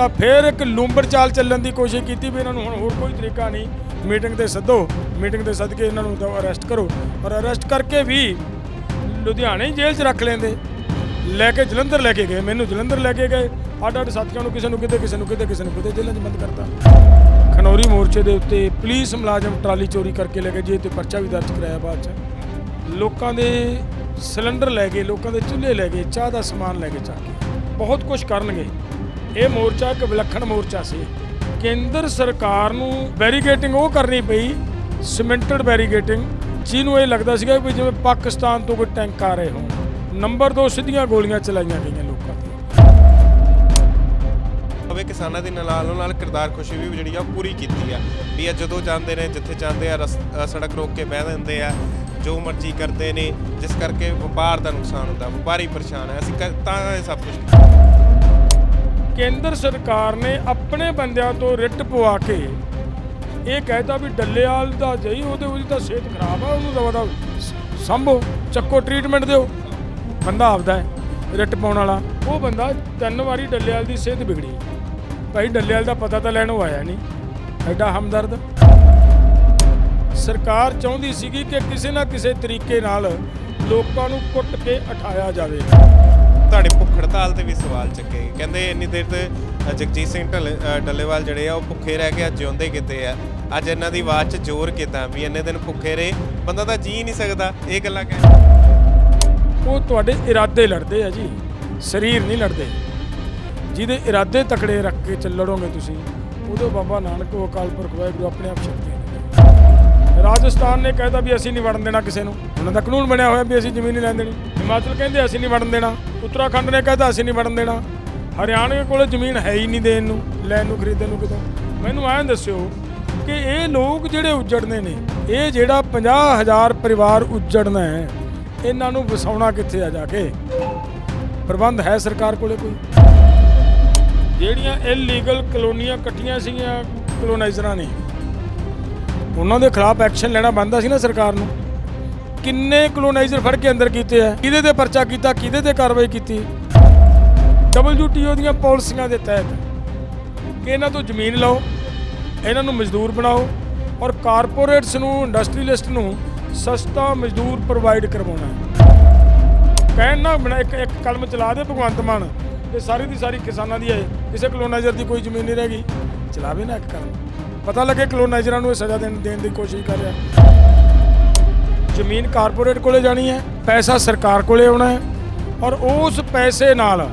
ਤਾਂ ਫਿਰ ਇੱਕ ਲੂੰਬਰ ਚਾਲ ਚੱਲਣ ਦੀ ਕੋਸ਼ਿਸ਼ ਕੀਤੀ ਵੀ ਇਹਨਾਂ ਨੂੰ ਹੁਣ ਹੋਰ ਕੋਈ ਤਰੀਕਾ ਨਹੀਂ। ਮੀਟਿੰਗ ਤੇ ਸੱਦੋ, ਮੀਟਿੰਗ ਤੇ ਸੱਦ ਕੇ ਇਹਨਾਂ ਨੂੰ ਅਰੈਸਟ ਕਰੋ। ਔਰ ਅਰੈਸਟ ਕਰਕੇ ਵੀ ਲੁਧਿਆਣੇ ਹੀ ਜੇਲ੍ਹ 'ਚ ਰੱਖ ਲੈਂਦੇ। ਲੈ ਕੇ ਜਲੰਧਰ ਲੈ ਕੇ ਗਏ। ਮੈਨੂੰ ਜਲੰਧਰ ਲੈ ਕੇ ਗਏ। ਅੱਡ ਅੱਡ ਸਾਥੀਆਂ ਨੂੰ ਕਿਸੇ ਨੂੰ ਕਿਤੇ, ਕਿਸੇ ਨੂੰ ਕਿਤੇ, ਕਿਸੇ ਨੂੰ ਕਿਤੇ ਜੇਲ੍ਹਾਂ 'ਚ ਬੰਦ ਕਰਤਾ। ਖਨੌਰੀ ਮੋਰਚੇ ਦੇ ਉੱਤੇ ਪੁਲਿਸ ਮੁਲਾਜ਼ਮ ਟਰਾਲੀ ਚੋਰੀ ਕਰਕੇ ਲੈ ਗਏ ਜੇ ਤੇ ਪਰਚਾ ਵੀ ਦਰਜ ਕਰਾਇਆ ਬਾਅਦ 'ਚ। ਲੋਕਾਂ ਦੇ ਸਿਲੰਡਰ ਲੈ ਗਏ, ਲੋਕਾਂ ਦੇ ਚੁੱਲ੍ਹੇ ਲੈ ਗਏ, ਚਾਹ ਦਾ ਸਮਾਨ ਲੈ ਕੇ ਚੱਕ ਕੇ। ਬਹੁਤ ਕੁਝ ਕਰਨਗੇ। ਇਹ ਮੋਰਚਾ ਇੱਕ ਵਿਲੱਖਣ ਮੋਰਚਾ ਸੀ। ਕੇਂਦਰ ਸਰਕਾਰ ਨੂੰ ਬੈਰੀਗੇਟਿੰਗ ਉਹ ਕਰਨੀ ਪਈ ਸਿਮੈਂਟਡ ਬੈਰੀਗੇਟਿੰਗ ਜਿਹਨੂੰ ਇਹ ਲੱਗਦਾ ਸੀਗਾ ਵੀ ਜਿਵੇਂ ਪਾਕਿਸਤਾਨ ਤੋਂ ਕੋਈ ਟੈਂਕ ਆ ਰਹੇ ਹੋ ਨੰਬਰ 2 ਸਿੱਧੀਆਂ ਗੋਲੀਆਂ ਚਲਾਈਆਂ ਗਈਆਂ ਲੋਕਾਂ ਤੇ ਹੋਵੇ ਕਿਸਾਨਾਂ ਦੇ ਨਾਲ ਨਾਲ ਕਿਰਦਾਰ ਖੁਸ਼ੀ ਵੀ ਜਿਹੜੀ ਆ ਉਹ ਪੂਰੀ ਕੀਤੀ ਆ। ਵੀ ਆ ਜਦੋਂ ਜਾਂਦੇ ਨੇ, ਜਿੱਥੇ ਜਾਂਦੇ ਆ, ਰਸ- ਸੜਕ ਰੋਕ ਕੇ ਬਹਿ ਜਾਂਦੇ ਆ, ਜੋ ਮਰਜ਼ੀ ਕਰਦੇ ਨੇ, ਜਿਸ ਕਰਕੇ ਵਪਾਰ ਦਾ ਨੁਕਸਾਨ ਹੁੰਦਾ, ਵਪਾਰੀ ਪਰੇਸ਼ਾਨ ਹੈ ਅਸੀਂ ਕ- ਤਾਂ ਇਹ ਸਭ ਕੁਝ ਕੇਂਦਰ ਸਰਕਾਰ ਨੇ ਆਪਣੇ ਬੰਦਿਆਂ ਤੋਂ ਰਿਟ ਪਵਾ ਕੇ ਇਹ ਕਹਿਤਾ ਵੀ ਡੱਲੇਵਾਲ ਦਾ ਜਈ ਉਹਦੇ ਉਹਦੀ ਤਾਂ ਸਿਹਤ ਖਰਾਬ ਆ, ਉਹਨੂੰ ਦਵਾ ਦਾ ਸੰਭੋ, ਚੱਕੋ ਟ੍ਰੀਟਮੈਂਟ ਦਿਓ। ਬੰਦਾ ਆਪਦਾ ਹੈ, ਰਿਟ ਪਾਉਣ ਵਾਲਾ। ਉਹ ਬੰਦਾ ਤਿੰਨ ਵਾਰੀ ਡੱਲੇਵਾਲ ਦੀ ਸਿਹਤ ਵਿਗੜੀ। ਭਾਈ ਡੱਲੇਵਾਲ ਦਾ ਪਤਾ ਤਾਂ ਲੈਣ ਉਹ ਆਇਆ ਨਹੀਂ। ਐਡਾ ਹਮਦਰਦ। ਸਰਕਾਰ ਚਾਹੁੰਦੀ ਸੀਗੀ ਕਿ ਕਿਸੇ ਨਾ ਕਿਸੇ ਤਰੀਕੇ ਨਾਲ ਲੋਕਾਂ ਨੂੰ ਕੁੱਟ ਕੇ ਉਠਾਇਆ ਜਾਵੇ। ਤੁਹਾਡੇ ਭੁੱਖ ਹੜਤਾਲ ਤੇ ਵੀ ਸਵਾਲ ਚੱਕੇ ਕਹਿੰਦੇ ਇੰਨੀ ਦੇਰ ਤੇ ਜਗਜੀਤ ਸਿੰਘ ਢੱਲੇ- ਡੱਲੇਵਾਲ ਜਿਹੜੇ ਆ, ਉਹ ਭੁੱਖੇ ਰਹਿ ਕੇ ਅੱਜ ਜਿਉਂਦੇ ਕਿਤੇ ਆ। ਅੱਜ ਇਹਨਾਂ ਦੀ ਆਵਾਜ਼ 'ਚ ਜ਼ੋਰ ਕਿਦਾਂ ਵੀ ਇੰਨੇ ਦਿਨ ਭੁੱਖੇ ਰਹੇ। ਬੰਦਾ ਤਾਂ ਜੀ ਨਹੀਂ ਸਕਦਾ, ਇਹ ਗੱਲਾਂ ਕਹਿ ਉਹ ਤੁਹਾਡੇ ਇਰਾਦੇ ਲੜਦੇ ਆ ਜੀ। ਸਰੀਰ ਨਹੀਂ ਲੜਦੇ। ਜਿਹਦੇ ਇਰਾਦੇ ਤਕੜੇ ਰੱਖ ਕੇ ਚੱਲ ਤੁਸੀਂ ਉਦੋਂ ਬਾਬਾ ਨਾਨਕ, ਉਹ ਅਕਾਲ ਪੁਰਖ ਵਾਹਿਗੁਰੂ ਆਪਣੇ ਆਪ ਸ਼ਕਤੀ ਰਾਜਸਥਾਨ ਨੇ ਕਹਿਤਾ ਵੀ ਅਸੀਂ ਨਹੀਂ ਵੜਨ ਦੇਣਾ ਕਿਸੇ ਨੂੰ। ਉਹਨਾਂ ਦਾ ਕਾਨੂੰਨ ਬਣਿਆ ਹੋਇਆ ਵੀ ਅਸੀਂ ਜ਼ਮੀਨ ਨਹੀਂ ਲੈਣ ਦੇਣੀ। ਹਿਮਾਚਲ ਕਹਿੰਦੇ ਅਸੀਂ ਨਹੀਂ ਵੜਨ ਦੇਣਾ। ਉੱਤਰਾਖੰਡ ਨੇ ਕਹਿਤਾ ਅਸੀਂ ਨਹੀਂ ਵੜਨ ਦੇਣਾ। ਹਰਿਆਣੇ ਕੋਲ ਜ਼ਮੀਨ ਹੈ ਹੀ ਨਹੀਂ ਦੇਣ ਨੂੰ, ਲੈਣ ਨੂੰ, ਖਰੀਦਣ ਨੂੰ ਕਿਤੋਂ। ਮੈਨੂੰ ਐਂ ਦੱਸਿਓ ਕਿ ਇਹ ਲੋਕ ਜਿਹੜੇ ਉੱਜੜਨੇ ਨੇ, ਇਹ ਜਿਹੜਾ 50000 ਪਰਿਵਾਰ ਉੱਜੜਨਾ ਹੈ, ਇਹਨਾਂ ਨੂੰ ਵਸਾਉਣਾ ਕਿੱਥੇ ਆ ਜਾ ਕੇ? ਪ੍ਰਬੰਧ ਹੈ ਸਰਕਾਰ ਕੋਲੇ ਕੋਈ? ਜਿਹੜੀਆਂ ਇਲੀਗਲ ਕਲੋਨੀਆਂ ਇਕੱਠੀਆਂ ਸੀਗੀਆਂ ਕਲੋਨਾਈਜ਼ਰਾਂ ਨੇ ਉਹਨਾਂ ਦੇ ਖਿਲਾਫ ਐਕਸ਼ਨ ਲੈਣਾ ਬੰਦਾ ਸੀ ਨਾ ਸਰਕਾਰ ਨੂੰ। ਕਿੰਨੇ ਕਲੋਨਾਈਜ਼ਰ ਫੜ ਕੇ ਅੰਦਰ ਕੀਤੇ ਆ? ਕਿਹਦੇ ਤੇ ਪਰਚਾ ਕੀਤਾ, ਕਿਹਦੇ ਤੇ ਕਾਰਵਾਈ ਕੀਤੀ? WTO ਦੀਆਂ ਪਾਲਿਸੀਆਂ ਦੇ ਤਹਿਤ ਕਿ ਇਹਨਾਂ ਤੋਂ ਜ਼ਮੀਨ ਲਓ, ਇਹਨਾਂ ਨੂੰ ਮਜ਼ਦੂਰ ਬਣਾਓ ਔਰ ਕਾਰਪੋਰੇਟਸ ਨੂੰ ਇੰਡਸਟਰੀਲਿਸਟ ਨੂੰ ਸਸਤਾ ਮਜ਼ਦੂਰ ਪ੍ਰੋਵਾਈਡ ਕਰਵਾਉਣਾ ਕਹਿਣ ਨਾ ਬਣਾ, ਇੱਕ ਇੱਕ ਕਲਮ ਚਲਾ ਦੇ ਭਗਵੰਤ ਮਾਨ, ਇਹ ਸਾਰੀ ਦੀ ਸਾਰੀ ਕਿਸਾਨਾਂ ਦੀ ਹੈ, ਕਿਸੇ ਕਲੋਨਾਈਜ਼ਰ ਦੀ ਕੋਈ ਜ਼ਮੀਨ ਨਹੀਂ ਰਹਿ ਗਈ। ਚਲਾਵੇ ਨਾ ਇੱਕ ਕਲਮ। ਪਤਾ ਲੱਗੇ ਕਲੋਨਾਈਜ਼ਰਾਂ ਨੂੰ ਇਹ ਸਜ਼ਾ ਦੇਣ ਦੇਣ ਦੀ ਕੋਸ਼ਿਸ਼ ਕਰ ਰਿਹਾ। ਜ਼ਮੀਨ ਕਾਰਪੋਰੇਟ ਕੋਲੇ ਜਾਣੀ ਹੈ, ਪੈਸਾ ਸਰਕਾਰ ਕੋਲੇ ਆਉਣਾ ਹੈ ਔਰ ਉਸ ਪੈਸੇ ਨਾਲ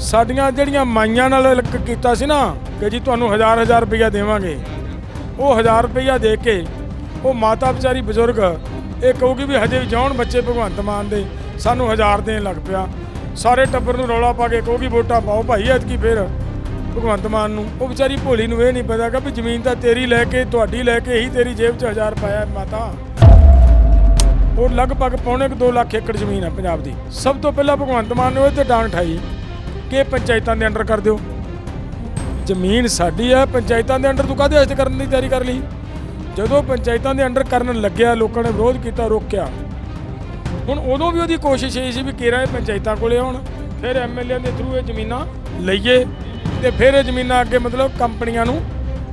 ਸਾਡੀਆਂ ਜਿਹੜੀਆਂ ਮਾਈਆਂ ਨਾਲ ਕੀਤਾ ਸੀ ਨਾ ਕਿ ਜੀ ਤੁਹਾਨੂੰ ਹਜ਼ਾਰ ਹਜ਼ਾਰ ਰੁਪਈਆ ਦੇਵਾਂਗੇ। ਉਹ ਹਜ਼ਾਰ ਰੁਪਈਆ ਦੇ ਕੇ ਉਹ ਮਾਤਾ ਵਿਚਾਰੀ ਬਜ਼ੁਰਗ ਇਹ ਕਹੂਗੀ ਵੀ ਹਜੇ ਵੀ ਜਾਉਣ ਬੱਚੇ ਭਗਵੰਤ ਮਾਨ ਦੇ ਸਾਨੂੰ ਹਜ਼ਾਰ ਦੇਣ ਲੱਗ ਪਿਆ। ਸਾਰੇ ਟੱਬਰ ਨੂੰ ਰੌਲਾ ਪਾ ਕੇ ਕਹੂਗੀ ਵੋਟਾਂ ਪਾਓ ਭਾਈ ਐਤਕੀ ਫੇਰ ਭਗਵੰਤ ਮਾਨ ਨੂੰ। ਉਹ ਵਿਚਾਰੀ ਭੋਲੀ ਨੂੰ ਇਹ ਨਹੀਂ ਪਤਾ ਕਿ ਵੀ ਜ਼ਮੀਨ ਤਾਂ ਤੇਰੀ ਲੈ ਕੇ, ਤੁਹਾਡੀ ਲੈ ਕੇ ਹੀ ਤੇਰੀ ਜੇਬ 'ਚ ਹਜ਼ਾਰ ਪਾਇਆ ਮਾਤਾ। ਉਹ ਲਗਭਗ ਪੌਣੇ 2 ਲੱਖ ਏਕੜ ਜ਼ਮੀਨ ਆ ਪੰਜਾਬ ਦੀ। ਸਭ ਤੋਂ ਪਹਿਲਾਂ ਭਗਵੰਤ ਮਾਨ ਨੇ ਉਹ ਤੇ ਡਾਂਗ ਠਾਈ ਕਿ ਪੰਚਾਇਤਾਂ ਦੇ ਅੰਡਰ ਕਰ ਦਿਓ। ਜ਼ਮੀਨ ਸਾਡੀ ਹੈ, ਪੰਚਾਇਤਾਂ ਦੇ ਅੰਡਰ ਤੂੰ ਕਾਹਦੇ ਵਾਸਤੇ ਕਰਨ ਦੀ ਤਿਆਰੀ ਕਰ ਲਈ? ਜਦੋਂ ਪੰਚਾਇਤਾਂ ਦੇ ਅੰਡਰ ਕਰਨ ਲੱਗਿਆ, ਲੋਕਾਂ ਨੇ ਵਿਰੋਧ ਕੀਤਾ, ਰੋਕਿਆ। ਹੁਣ ਉਦੋਂ ਵੀ ਉਹਦੀ ਕੋਸ਼ਿਸ਼ ਇਹ ਸੀ ਵੀ ਕੇਰਾ ਇਹ ਪੰਚਾਇਤਾਂ ਕੋਲੇ ਆਉਣ, ਫਿਰ ਐਮਐਲਏ ਦੇ ਥਰੂ ਇਹ ਜ਼ਮੀਨਾਂ ਲਈਏ। ਤੇ ਫਿਰ ਇਹ ਜ਼ਮੀਨਾਂ ਅੱਗੇ ਮਤਲਬ ਕੰਪਨੀਆਂ ਨੂੰ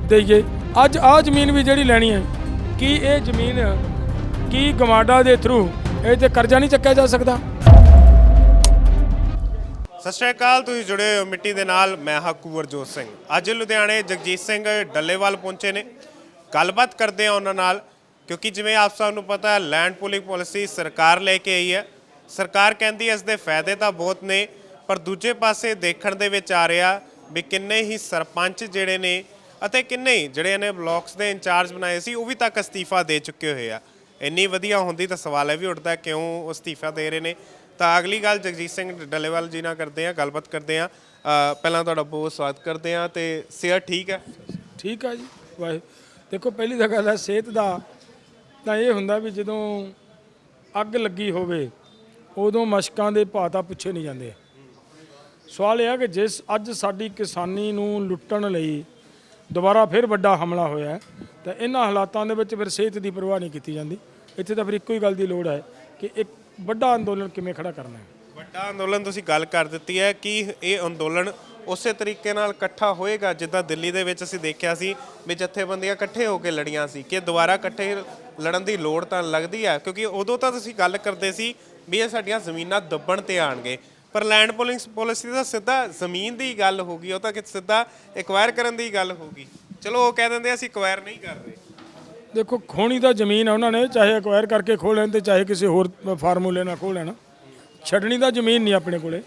ਦੇਈਏ। ਅੱਜ ਆਹ ਜ਼ਮੀਨ ਵੀ ਜਿਹੜੀ ਲੈਣੀ ਹੈ, ਕੀ ਇਹ ਜ਼ਮੀਨ, ਕੀ ਗਵਾਡਾ ਦੇ ਥਰੂ ਇਹ ਤੇ ਕਰਜ਼ਾ ਨਹੀਂ ਚੱਕਿਆ ਜਾ ਸਕਦਾ? ਸਤਿ ਸ਼੍ਰੀ ਅਕਾਲ, ਤੁਸੀਂ ਜੁੜੇ ਹੋ ਮਿੱਟੀ ਦੇ ਨਾਲ, ਮੈਂ ਹਾਂ ਕੁਵਰਜੋਤ ਸਿੰਘ। ਅੱਜ ਲੁਧਿਆਣੇ ਜਗਜੀਤ ਸਿੰਘ ਡੱਲੇਵਾਲ ਪਹੁੰਚੇ ਨੇ। ਗੱਲਬਾਤ ਕਰਦੇ ਆ ਉਹਨਾਂ ਨਾਲ, ਕਿਉਂਕਿ ਜਿਵੇਂ ਆਪ ਸਭ ਨੂੰ ਪਤਾ ਹੈ ਲੈਂਡ ਪੂਲਿੰਗ ਪਾਲਿਸੀ ਸਰਕਾਰ ਲੈ ਕੇ ਆਈ ਹੈ। ਸਰਕਾਰ ਕਹਿੰਦੀ ਹੈ ਇਸ ਦੇ ਫਾਇਦੇ ਤਾਂ ਬਹੁਤ ਨੇ, ਪਰ ਦੂਜੇ ਪਾਸੇ ਦੇਖਣ ਦੇ ਵਿੱਚ ਆ ਰਿਹਾ ਵੀ ਕਿੰਨੇ ਹੀ ਸਰਪੰਚ ਜਿਹੜੇ ਨੇ ਅਤੇ ਕਿੰਨੇ ਹੀ ਜਿਹੜੇ ਨੇ ਬਲਾਕਸ ਦੇ ਇੰਚਾਰਜ ਬਣਾਏ ਸੀ, ਉਹ ਵੀ ਤੱਕ ਅਸਤੀਫਾ ਦੇ ਚੁੱਕੇ ਹੋਏ ਆ। ਇੰਨੀ ਵਧੀਆ ਹੁੰਦੀ ਤਾਂ ਸਵਾਲ ਇਹ ਵੀ ਉੱਠਦਾ ਕਿਉਂ ਉਹ ਅਸਤੀਫਾ ਦੇ ਰਹੇ ਨੇ। ਤਾਂ ਅਗਲੀ ਗੱਲ ਜਗਜੀਤ ਸਿੰਘ ਡੱਲੇਵਾਲ ਜੀ ਨਾਲ ਕਰਦੇ ਆ ਗੱਲਬਾਤ ਕਰਦੇ ਆ ਪਹਿਲਾਂ ਤੁਹਾਡਾ ਬਹੁਤ ਸਵਾਗਤ ਕਰਦੇ ਆ ਤੇ ਸਿਹਤ ਠੀਕ ਹੈ? ਠੀਕ ਆ ਜੀ, ਵਾਹਿ, ਦੇਖੋ ਪਹਿਲੀ ਤਾਂ ਗੱਲ ਹੈ ਸਿਹਤ ਦਾ, ਤਾਂ ਇਹ ਹੁੰਦਾ ਵੀ ਜਦੋਂ ਅੱਗ ਲੱਗੀ ਹੋਵੇ, ਉਦੋਂ ਮਸ਼ਕਾਂ ਦੇ ਭਾਅ ਤਾਂ ਪੁੱਛੇ ਨਹੀਂ ਜਾਂਦੇ। ਸਵਾਲ ਇਹ ਹੈ ਕਿ ਜਿਸ ਅੱਜ ਸਾਡੀ ਕਿਸਾਨੀ ਨੂੰ ਲੁੱਟਣ ਲਈ ਦੁਬਾਰਾ ਫਿਰ ਵੱਡਾ ਹਮਲਾ ਹੋਇਆ ਹੈ, ਤਾਂ ਇਹਨਾਂ ਹਾਲਾਤਾਂ ਦੇ ਵਿੱਚ ਫਿਰ ਸਿਹਤ ਦੀ ਪਰਵਾਹ ਨਹੀਂ ਕੀਤੀ ਜਾਂਦੀ। ਇੱਥੇ ਤਾਂ ਫਿਰ ਇੱਕੋ ਹੀ ਗੱਲ ਦੀ ਲੋੜ ਹੈ ਕਿ ਇੱਕ ਵੱਡਾ ਅੰਦੋਲਨ ਕਿਵੇਂ ਖੜਾ ਕਰਨਾ ਹੈ? ਵੱਡਾ ਅੰਦੋਲਨ ਤੁਸੀਂ ਗੱਲ ਕਰ ਦਿੱਤੀ ਹੈ ਕਿ ਇਹ ਅੰਦੋਲਨ ਉਸੇ ਤਰੀਕੇ ਨਾਲ ਇਕੱਠਾ ਹੋਏਗਾ ਜਿੱਦਾਂ ਦਿੱਲੀ ਦੇ ਵਿੱਚ ਅਸੀਂ ਦੇਖਿਆ ਸੀ ਵੀ ਜਥੇਬੰਦੀਆਂ ਇਕੱਠੇ ਹੋ ਕੇ ਲੜੀਆਂ ਸੀ ਕਿ ਦੁਬਾਰਾ ਇਕੱਠੇ ਲੜਨ ਦੀ ਲੋੜ ਤਾਂ ਲੱਗਦੀ ਹੈ ਕਿਉਂਕਿ ਉਦੋਂ ਤਾਂ ਤੁਸੀਂ ਗੱਲ ਕਰਦੇ ਸੀ ਵੀ ਇਹ ਸਾਡੀਆਂ ਜ਼ਮੀਨਾਂ ਦੱਬਣ ਤੇ ਆਣਗੇ ਪਰ ਲੈਂਡ ਪੋਲਿੰਗ ਪਾਲਿਸੀ ਦਾ ਸਿੱਧਾ ਜ਼ਮੀਨ ਦੀ ਗੱਲ ਹੋਗੀ ਉਹ ਤਾਂ ਕਿ ਸਿੱਧਾ ਐਕਵਾਇਰ ਕਰਨ ਦੀ ਗੱਲ ਹੋਗੀ ਚਲੋ, ਉਹ ਕਹਿ ਦਿੰਦੇ ਅਸੀਂ ਐਕਵਾਇਰ ਨਹੀਂ ਕਰ ਰਹੇ। ਦੇਖੋ, ਖੋਣੀ ਦਾ ਜ਼ਮੀਨ ਹੈ ਉਹਨਾਂ ਨੇ, ਚਾਹੇ ਅਕਵਾਇਰ ਕਰਕੇ ਖੋਹ ਲੈਣ ਤੇ ਚਾਹੇ ਕਿਸੇ ਹੋਰ ਫਾਰਮੂਲੇ ਨਾਲ ਖੋਹ ਲੈਣ। ਛੱਡਣੀ ਦਾ ਜ਼ਮੀਨ ਨਹੀਂ ਆਪਣੇ ਕੋਲੇ।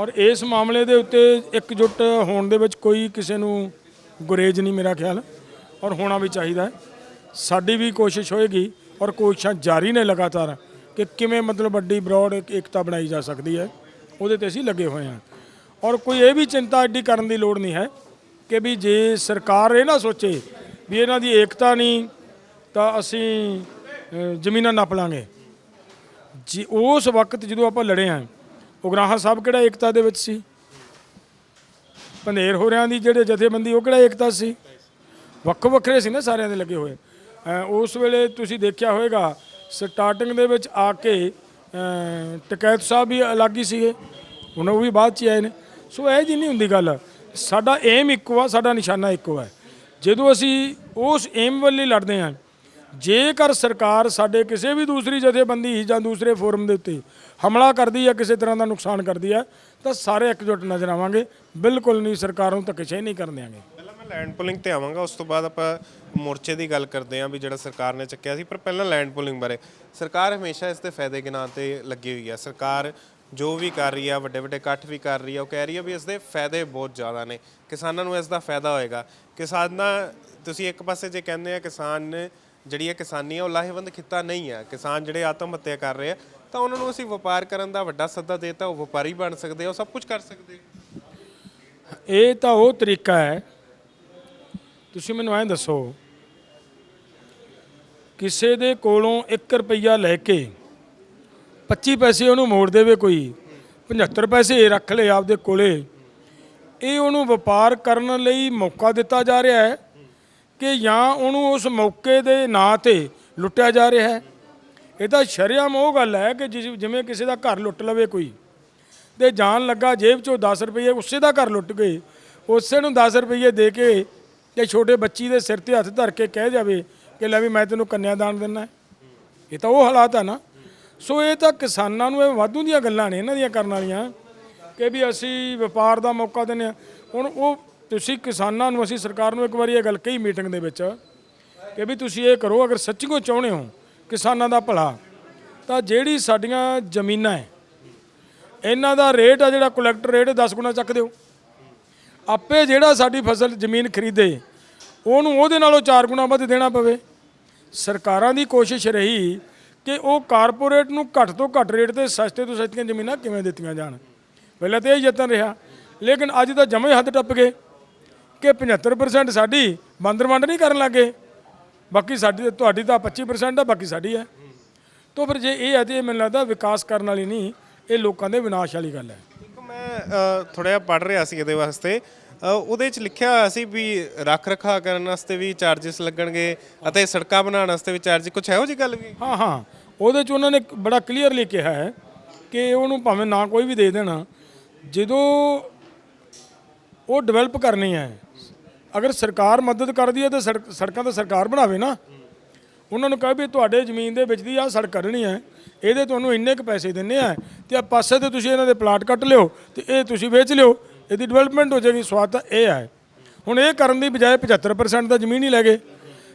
ਔਰ ਇਸ ਮਾਮਲੇ ਦੇ ਉੱਤੇ ਇਕਜੁੱਟ ਹੋਣ ਦੇ ਵਿੱਚ ਕੋਈ ਕਿਸੇ ਨੂੰ ਗੁਰੇਜ ਨਹੀਂ ਮੇਰਾ ਖਿਆਲ, ਔਰ ਹੋਣਾ ਵੀ ਚਾਹੀਦਾ ਸਾਡੀ ਵੀ ਕੋਸ਼ਿਸ਼ ਹੋਏਗੀ, ਔਰ ਕੋਸ਼ਿਸ਼ਾਂ ਜਾਰੀ ਨੇ ਲਗਾਤਾਰ, ਕਿ ਕਿਵੇਂ ਮਤਲਬ ਵੱਡੀ ਬਰੋਡ ਏਕਤਾ ਬਣਾਈ ਜਾ ਸਕਦੀ ਹੈ। ਉਹਦੇ ਤੇ ਅਸੀਂ ਲੱਗੇ ਹੋਏ ਹਾਂ। ਔਰ ਕੋਈ ਇਹ ਵੀ ਚਿੰਤਾ ਐਡੀ ਕਰਨ ਦੀ ਲੋੜ ਨਹੀਂ ਹੈ ਕਿ ਵੀ ਜੇ ਸਰਕਾਰ ਇਹ ਨਾ ਸੋਚੇ ਵੀ ਇਹਨਾਂ ਦੀ ਏਕਤਾ ਨਹੀਂ, ਤਾਂ ਅਸੀਂ ਜ਼ਮੀਨਾਂ ਨੱਪ ਲਾਂਗੇ। ਜੀ, ਉਸ ਵਕਤ ਜਦੋਂ ਆਪਾਂ ਲੜੇ ਆਂ ਉਗਰਾਹਾਂ ਸਾਹਿਬ ਕਿਹੜਾ ਏਕਤਾ ਦੇ ਵਿੱਚ ਸੀ? ਪੰਧੇਰ ਹੋਰਿਆਂ ਦੀ ਜਿਹੜੇ ਜਥੇਬੰਦੀ, ਉਹ ਕਿਹੜਾ ਏਕਤਾ ਸੀ? ਵੱਖ ਵੱਖਰੇ ਸੀ ਨਾ ਸਾਰਿਆਂ ਦੇ ਲੱਗੇ ਹੋਏ। ਉਸ ਵੇਲੇ ਤੁਸੀਂ ਦੇਖਿਆ ਹੋਵੇਗਾ ਸਟਾਰਟਿੰਗ ਦੇ ਵਿੱਚ ਆ ਕੇ ਟਕੈਤ ਸਾਹਿਬ ਵੀ ਅਲੱਗ ਹੀ ਸੀਗੇ। ਹੁਣ ਉਹ ਵੀ ਬਾਅਦ ਚ ਹੀ ਆਏ ਨੇ। ਸੋ ਇਹ ਜੀ ਨਹੀਂ ਹੁੰਦੀ ਗੱਲ। ਸਾਡਾ ਏਮ ਇੱਕੋ ਆ ਸਾਡਾ ਨਿਸ਼ਾਨਾ ਇੱਕੋ ਹੈ ਜਦੋਂ ਅਸੀਂ ਉਸ ਏਮ ਵੱਲ ਲੜਦੇ ਹਾਂ, ਜੇਕਰ ਸਰਕਾਰ ਸਾਡੇ ਕਿਸੇ ਵੀ ਦੂਸਰੀ ਜਥੇਬੰਦੀ ਜਾਂ ਦੂਸਰੇ ਫੋਰਮ ਦੇ ਉੱਤੇ ਹਮਲਾ ਕਰਦੀ ਹੈ ਕਿਸੇ ਤਰ੍ਹਾਂ ਦਾ ਨੁਕਸਾਨ ਕਰਦੀ ਹੈ ਤਾਂ ਸਾਰੇ ਇਕਜੁੱਟ ਨਜ਼ਰ ਆਵਾਂਗੇ। ਬਿਲਕੁਲ ਨਹੀਂ, ਸਰਕਾਰ ਨੂੰ ਧੱਕੇਸ਼ਾਹੀ ਨਹੀਂ ਕਰਨ ਦਿਆਂਗੇ। ਪਹਿਲਾਂ ਲੈਂਡ ਪੁਲਿੰਗ ਤੇ ਆਵਾਂਗਾ, ਉਸ ਤੋਂ ਬਾਅਦ ਆਪਾਂ ਮੋਰਚੇ ਦੀ ਗੱਲ ਕਰਦੇ ਹਾਂ ਵੀ ਜਿਹੜਾ ਸਰਕਾਰ ਨੇ ਚੱਕਿਆ ਸੀ, ਪਰ ਪਹਿਲਾਂ ਲੈਂਡ ਪੁਲਿੰਗ ਬਾਰੇ। ਸਰਕਾਰ ਹਮੇਸ਼ਾ ਇਸ ਦੇ ਫਾਇਦੇ ਗਿਣਾ ਤੇ ਲੱਗੀ ਹੋਈ ਹੈ ਸਰਕਾਰ ਜੋ ਵੀ ਕਰ ਰਹੀ ਆ ਵੱਡੇ ਵੱਡੇ ਇਕੱਠ ਵੀ ਕਰ ਰਹੀ ਆ, ਉਹ ਕਹਿ ਰਹੀ ਹੈ ਵੀ ਇਸ ਦੇ ਫਾਇਦੇ ਬਹੁਤ ਜ਼ਿਆਦਾ ਨੇ। ਕਿਸਾਨਾਂ ਨੂੰ ਇਸ ਦਾ ਫਾਇਦਾ ਹੋਏਗਾ। ਕਿਸਾਨਾਂ, ਤੁਸੀਂ ਇੱਕ ਪਾਸੇ ਜੇ ਕਹਿੰਦੇ ਆ ਕਿਸਾਨ ਜਿਹੜੀ ਹੈ ਕਿਸਾਨੀ ਆ, ਉਹ ਲਾਹੇਵੰਦ ਖਿੱਤਾ ਨਹੀਂ ਹੈ ਕਿਸਾਨ ਜਿਹੜੇ ਆਤਮ ਹੱਤਿਆ ਕਰ ਰਹੇ ਆ, ਤਾਂ ਉਹਨਾਂ ਨੂੰ ਅਸੀਂ ਵਪਾਰ ਕਰਨ ਦਾ ਵੱਡਾ ਸੱਦਾ ਦੇਤਾ, ਉਹ ਵਪਾਰੀ ਬਣ ਸਕਦੇ ਆ, ਉਹ ਸਭ ਕੁਝ ਕਰ ਸਕਦੇ ਆ। ਇਹ ਤਾਂ ਉਹ ਤਰੀਕਾ ਹੈ ਤੁਸੀਂ ਮੈਨੂੰ ਐਂ ਦੱਸੋ, ਕਿਸੇ ਦੇ ਕੋਲੋਂ 1 ਰੁਪਈਆ ਲੈ ਕੇ 25 ਪੈਸੇ ਉਹਨੂੰ ਮੋੜ ਦੇਵੇ ਕੋਈ 75 ਪੈਸੇ ਰੱਖ ਲਏ ਆਪਦੇ ਕੋਲੇ, ਇਹ ਉਹਨੂੰ ਵਪਾਰ ਕਰਨ ਲਈ ਮੌਕਾ ਦਿੱਤਾ ਜਾ ਰਿਹਾ ਹੈ ਕਿ ਜਾਂ ਉਹਨੂੰ ਉਸ ਮੌਕੇ ਦੇ ਨਾਂ ਤੇ ਲੁੱਟਿਆ ਜਾ ਰਿਹਾ ਹੈ? ਇਹ ਤਾਂ ਸ਼ਰੇਆਮ ਉਹ ਗੱਲ ਹੈ ਕਿ ਜਿਸ- ਜਿਵੇਂ ਕਿਸੇ ਦਾ ਘਰ ਲੁੱਟ ਲਵੇ ਕੋਈ, ਤੇ ਜਾਣ ਲੱਗਾ ਜੇਬ ਚੋਂ 10 ਰੁਪਏ ਉਸੇ ਦਾ ਘਰ ਲੁੱਟ ਗਏ, ਉਸੇ ਨੂੰ 10 ਰੁਪਏ ਦੇ ਕੇ ਜਾਂ ਛੋਟੇ ਬੱਚੀ ਦੇ ਸਿਰ ਤੇ ਹੱਥ ਧਰ ਕੇ ਕਹਿ ਜਾਵੇ ਕਿ ਲੈ ਵੀ ਮੈਂ ਤੈਨੂੰ ਕੰਨਿਆਦਾਨ ਦਿੰਦਾ ਇਹ ਤਾਂ ਉਹ ਹਾਲਾਤ ਆ ਨਾ। ਸੋ ਇਹ ਤਾਂ ਕਿਸਾਨਾਂ ਨੂੰ ਇਹ ਵਾਧੂ ਦੀਆਂ ਗੱਲਾਂ ਨੇ, ਇਹਨਾਂ ਦੀਆਂ ਕਰਨ ਵਾਲੀਆਂ। ਕਿ ਵੀ ਅਸੀਂ ਵਪਾਰ ਦਾ ਮੌਕਾ ਦਿੰਦੇ ਹਾਂ ਹੁਣ ਉਹ ਤੁਸੀਂ ਕਿਸਾਨਾਂ ਨੂੰ, ਅਸੀਂ ਸਰਕਾਰ ਨੂੰ ਇੱਕ ਵਾਰੀ ਇਹ ਗੱਲ ਕਹੀ ਮੀਟਿੰਗ ਦੇ ਵਿੱਚ ਕਿ ਵੀ ਤੁਸੀਂ ਇਹ ਕਰੋ, ਅਗਰ ਸੱਚੀਓ ਚਾਹੁੰਦੇ ਹੋ ਕਿਸਾਨਾਂ ਦਾ ਭਲਾ, ਤਾਂ ਜਿਹੜੀ ਸਾਡੀਆਂ ਜ਼ਮੀਨਾਂ ਹੈ, ਇਹਨਾਂ ਦਾ ਰੇਟ ਆ ਜਿਹੜਾ ਕਲੈਕਟਰ ਰੇਟ 10 ਗੁਣਾ ਚੱਕ ਦਿਓ। ਆਪੇ ਜਿਹੜਾ ਸਾਡੀ ਫਸਲ, ਜ਼ਮੀਨ ਖਰੀਦੇ, ਉਹਨੂੰ ਉਹਦੇ ਨਾਲੋਂ ਚਾਰ ਗੁਣਾ ਵੱਧ ਦੇਣਾ ਪਵੇ। ਸਰਕਾਰਾਂ ਦੀ ਕੋਸ਼ਿਸ਼ ਰਹੀ ਕਿ ਉਹ ਕਾਰਪੋਰੇਟ ਨੂੰ ਘੱਟ ਤੋਂ ਘੱਟ ਰੇਟ ਤੇ ਸਸਤੇ ਤੋਂ ਸਸਤੀਆਂ ਜ਼ਮੀਨਾਂ ਕਿਵੇਂ ਦਿੱਤੀਆਂ ਜਾਣ। ਪਹਿਲਾਂ ਤਾਂ ਇਹ ਯਤਨ ਰਿਹਾ, ਲੇਕਿਨ ਅੱਜ ਤਾਂ ਜਮੇ ਹੱਦ ਟੱਪ ਗਏ ਕਿ 75% ਸਾਡੀ ਬਾਂਦਰ ਵੰਡ ਨਹੀਂ ਕਰਨ ਲੱਗੇ। ਬਾਕੀ ਸਾਡੀ ਤੁਹਾਡੀ ਤਾਂ 25% ਆ, ਬਾਕੀ ਸਾਡੀ ਹੈ। ਤੋਂ ਫਿਰ ਜੇ ਇਹ ਹੈ ਤੇ ਮੈਨੂੰ ਲੱਗਦਾ ਵਿਕਾਸ ਕਰਨ ਵਾਲੀ ਨਹੀਂ, ਇਹ ਲੋਕਾਂ ਦੇ ਵਿਨਾਸ਼ ਵਾਲੀ ਗੱਲ ਹੈ। ਮੈਂ ਥੋੜਾ ਜਿਹਾ ਪੜ ਰਿਹਾ ਸੀ ਇਹਦੇ ਵਾਸਤੇ। ਉਹਦੇ ਚ ਲਿਖਿਆ ਹੋਇਆ ਸੀ ਵੀ ਰੱਖ ਰਖਾ ਕਰਨ ਵਾਸਤੇ ਵੀ ਚਾਰजेस ਲੱਗਣਗੇ ਅਤੇ ਸੜਕਾਂ ਬਣਾਉਣ ਵਾਸਤੇ ਵੀ ਚਾਰਜ ਕੁਝ ਇਹੋ ਜੀ ਗੱਲ ਵੀ? ਹਾਂ ਹਾਂ। ਉਹਦੇ ਚ ਉਹਨਾਂ ਨੇ ਬੜਾ ਕਲੀਅਰਲੀ ਕਿਹਾ ਹੈ ਕਿ ਉਹਨੂੰ ਭਾਵੇਂ ਨਾ ਕੋਈ ਵੀ ਦੇ ਦੇਣਾ, ਜਦੋਂ ਉਹ ਡਿਵੈਲਪ ਕਰਨੀ ਹੈ, ਅਗਰ ਸਰਕਾਰ ਮਦਦ ਕਰਦੀ ਹੈ ਤਾਂ ਸੜਕ- ਸੜਕਾਂ ਤਾਂ ਸਰਕਾਰ ਬਣਾਵੇ ਨਾ ਉਹਨਾਂ ਨੂੰ ਕਹੇ ਵੀ ਤੁਹਾਡੇ ਜ਼ਮੀਨ ਦੇ ਵਿੱਚ ਦੀ ਆ ਸੜਕ ਕਰਨੀ ਹੈ, ਇਹਦੇ ਤੁਹਾਨੂੰ ਇੰਨੇ ਕੁ ਪੈਸੇ ਦਿੰਨੇ ਆ ਤੇ ਆ ਪਾਸੇ ਤੇ ਤੁਸੀਂ ਇਹਨਾਂ ਦੇ ਪਲਾਟ ਕੱਟ ਲਿਓ ਤੇ ਇਹ ਤੁਸੀਂ ਵੇਚ ਲਿਓ, ਇਹਦੀ ਡਿਵੈਲਪਮੈਂਟ ਹੋ ਜਾਏਗੀ, ਸਵਾਦ ਤਾਂ ਇਹ ਹੈ ਹੁਣ ਇਹ ਕਰਨ ਦੀ ਬਜਾਏ 75% ਦਾ ਜ਼ਮੀਨ ਹੀ ਲੈ ਗਏ।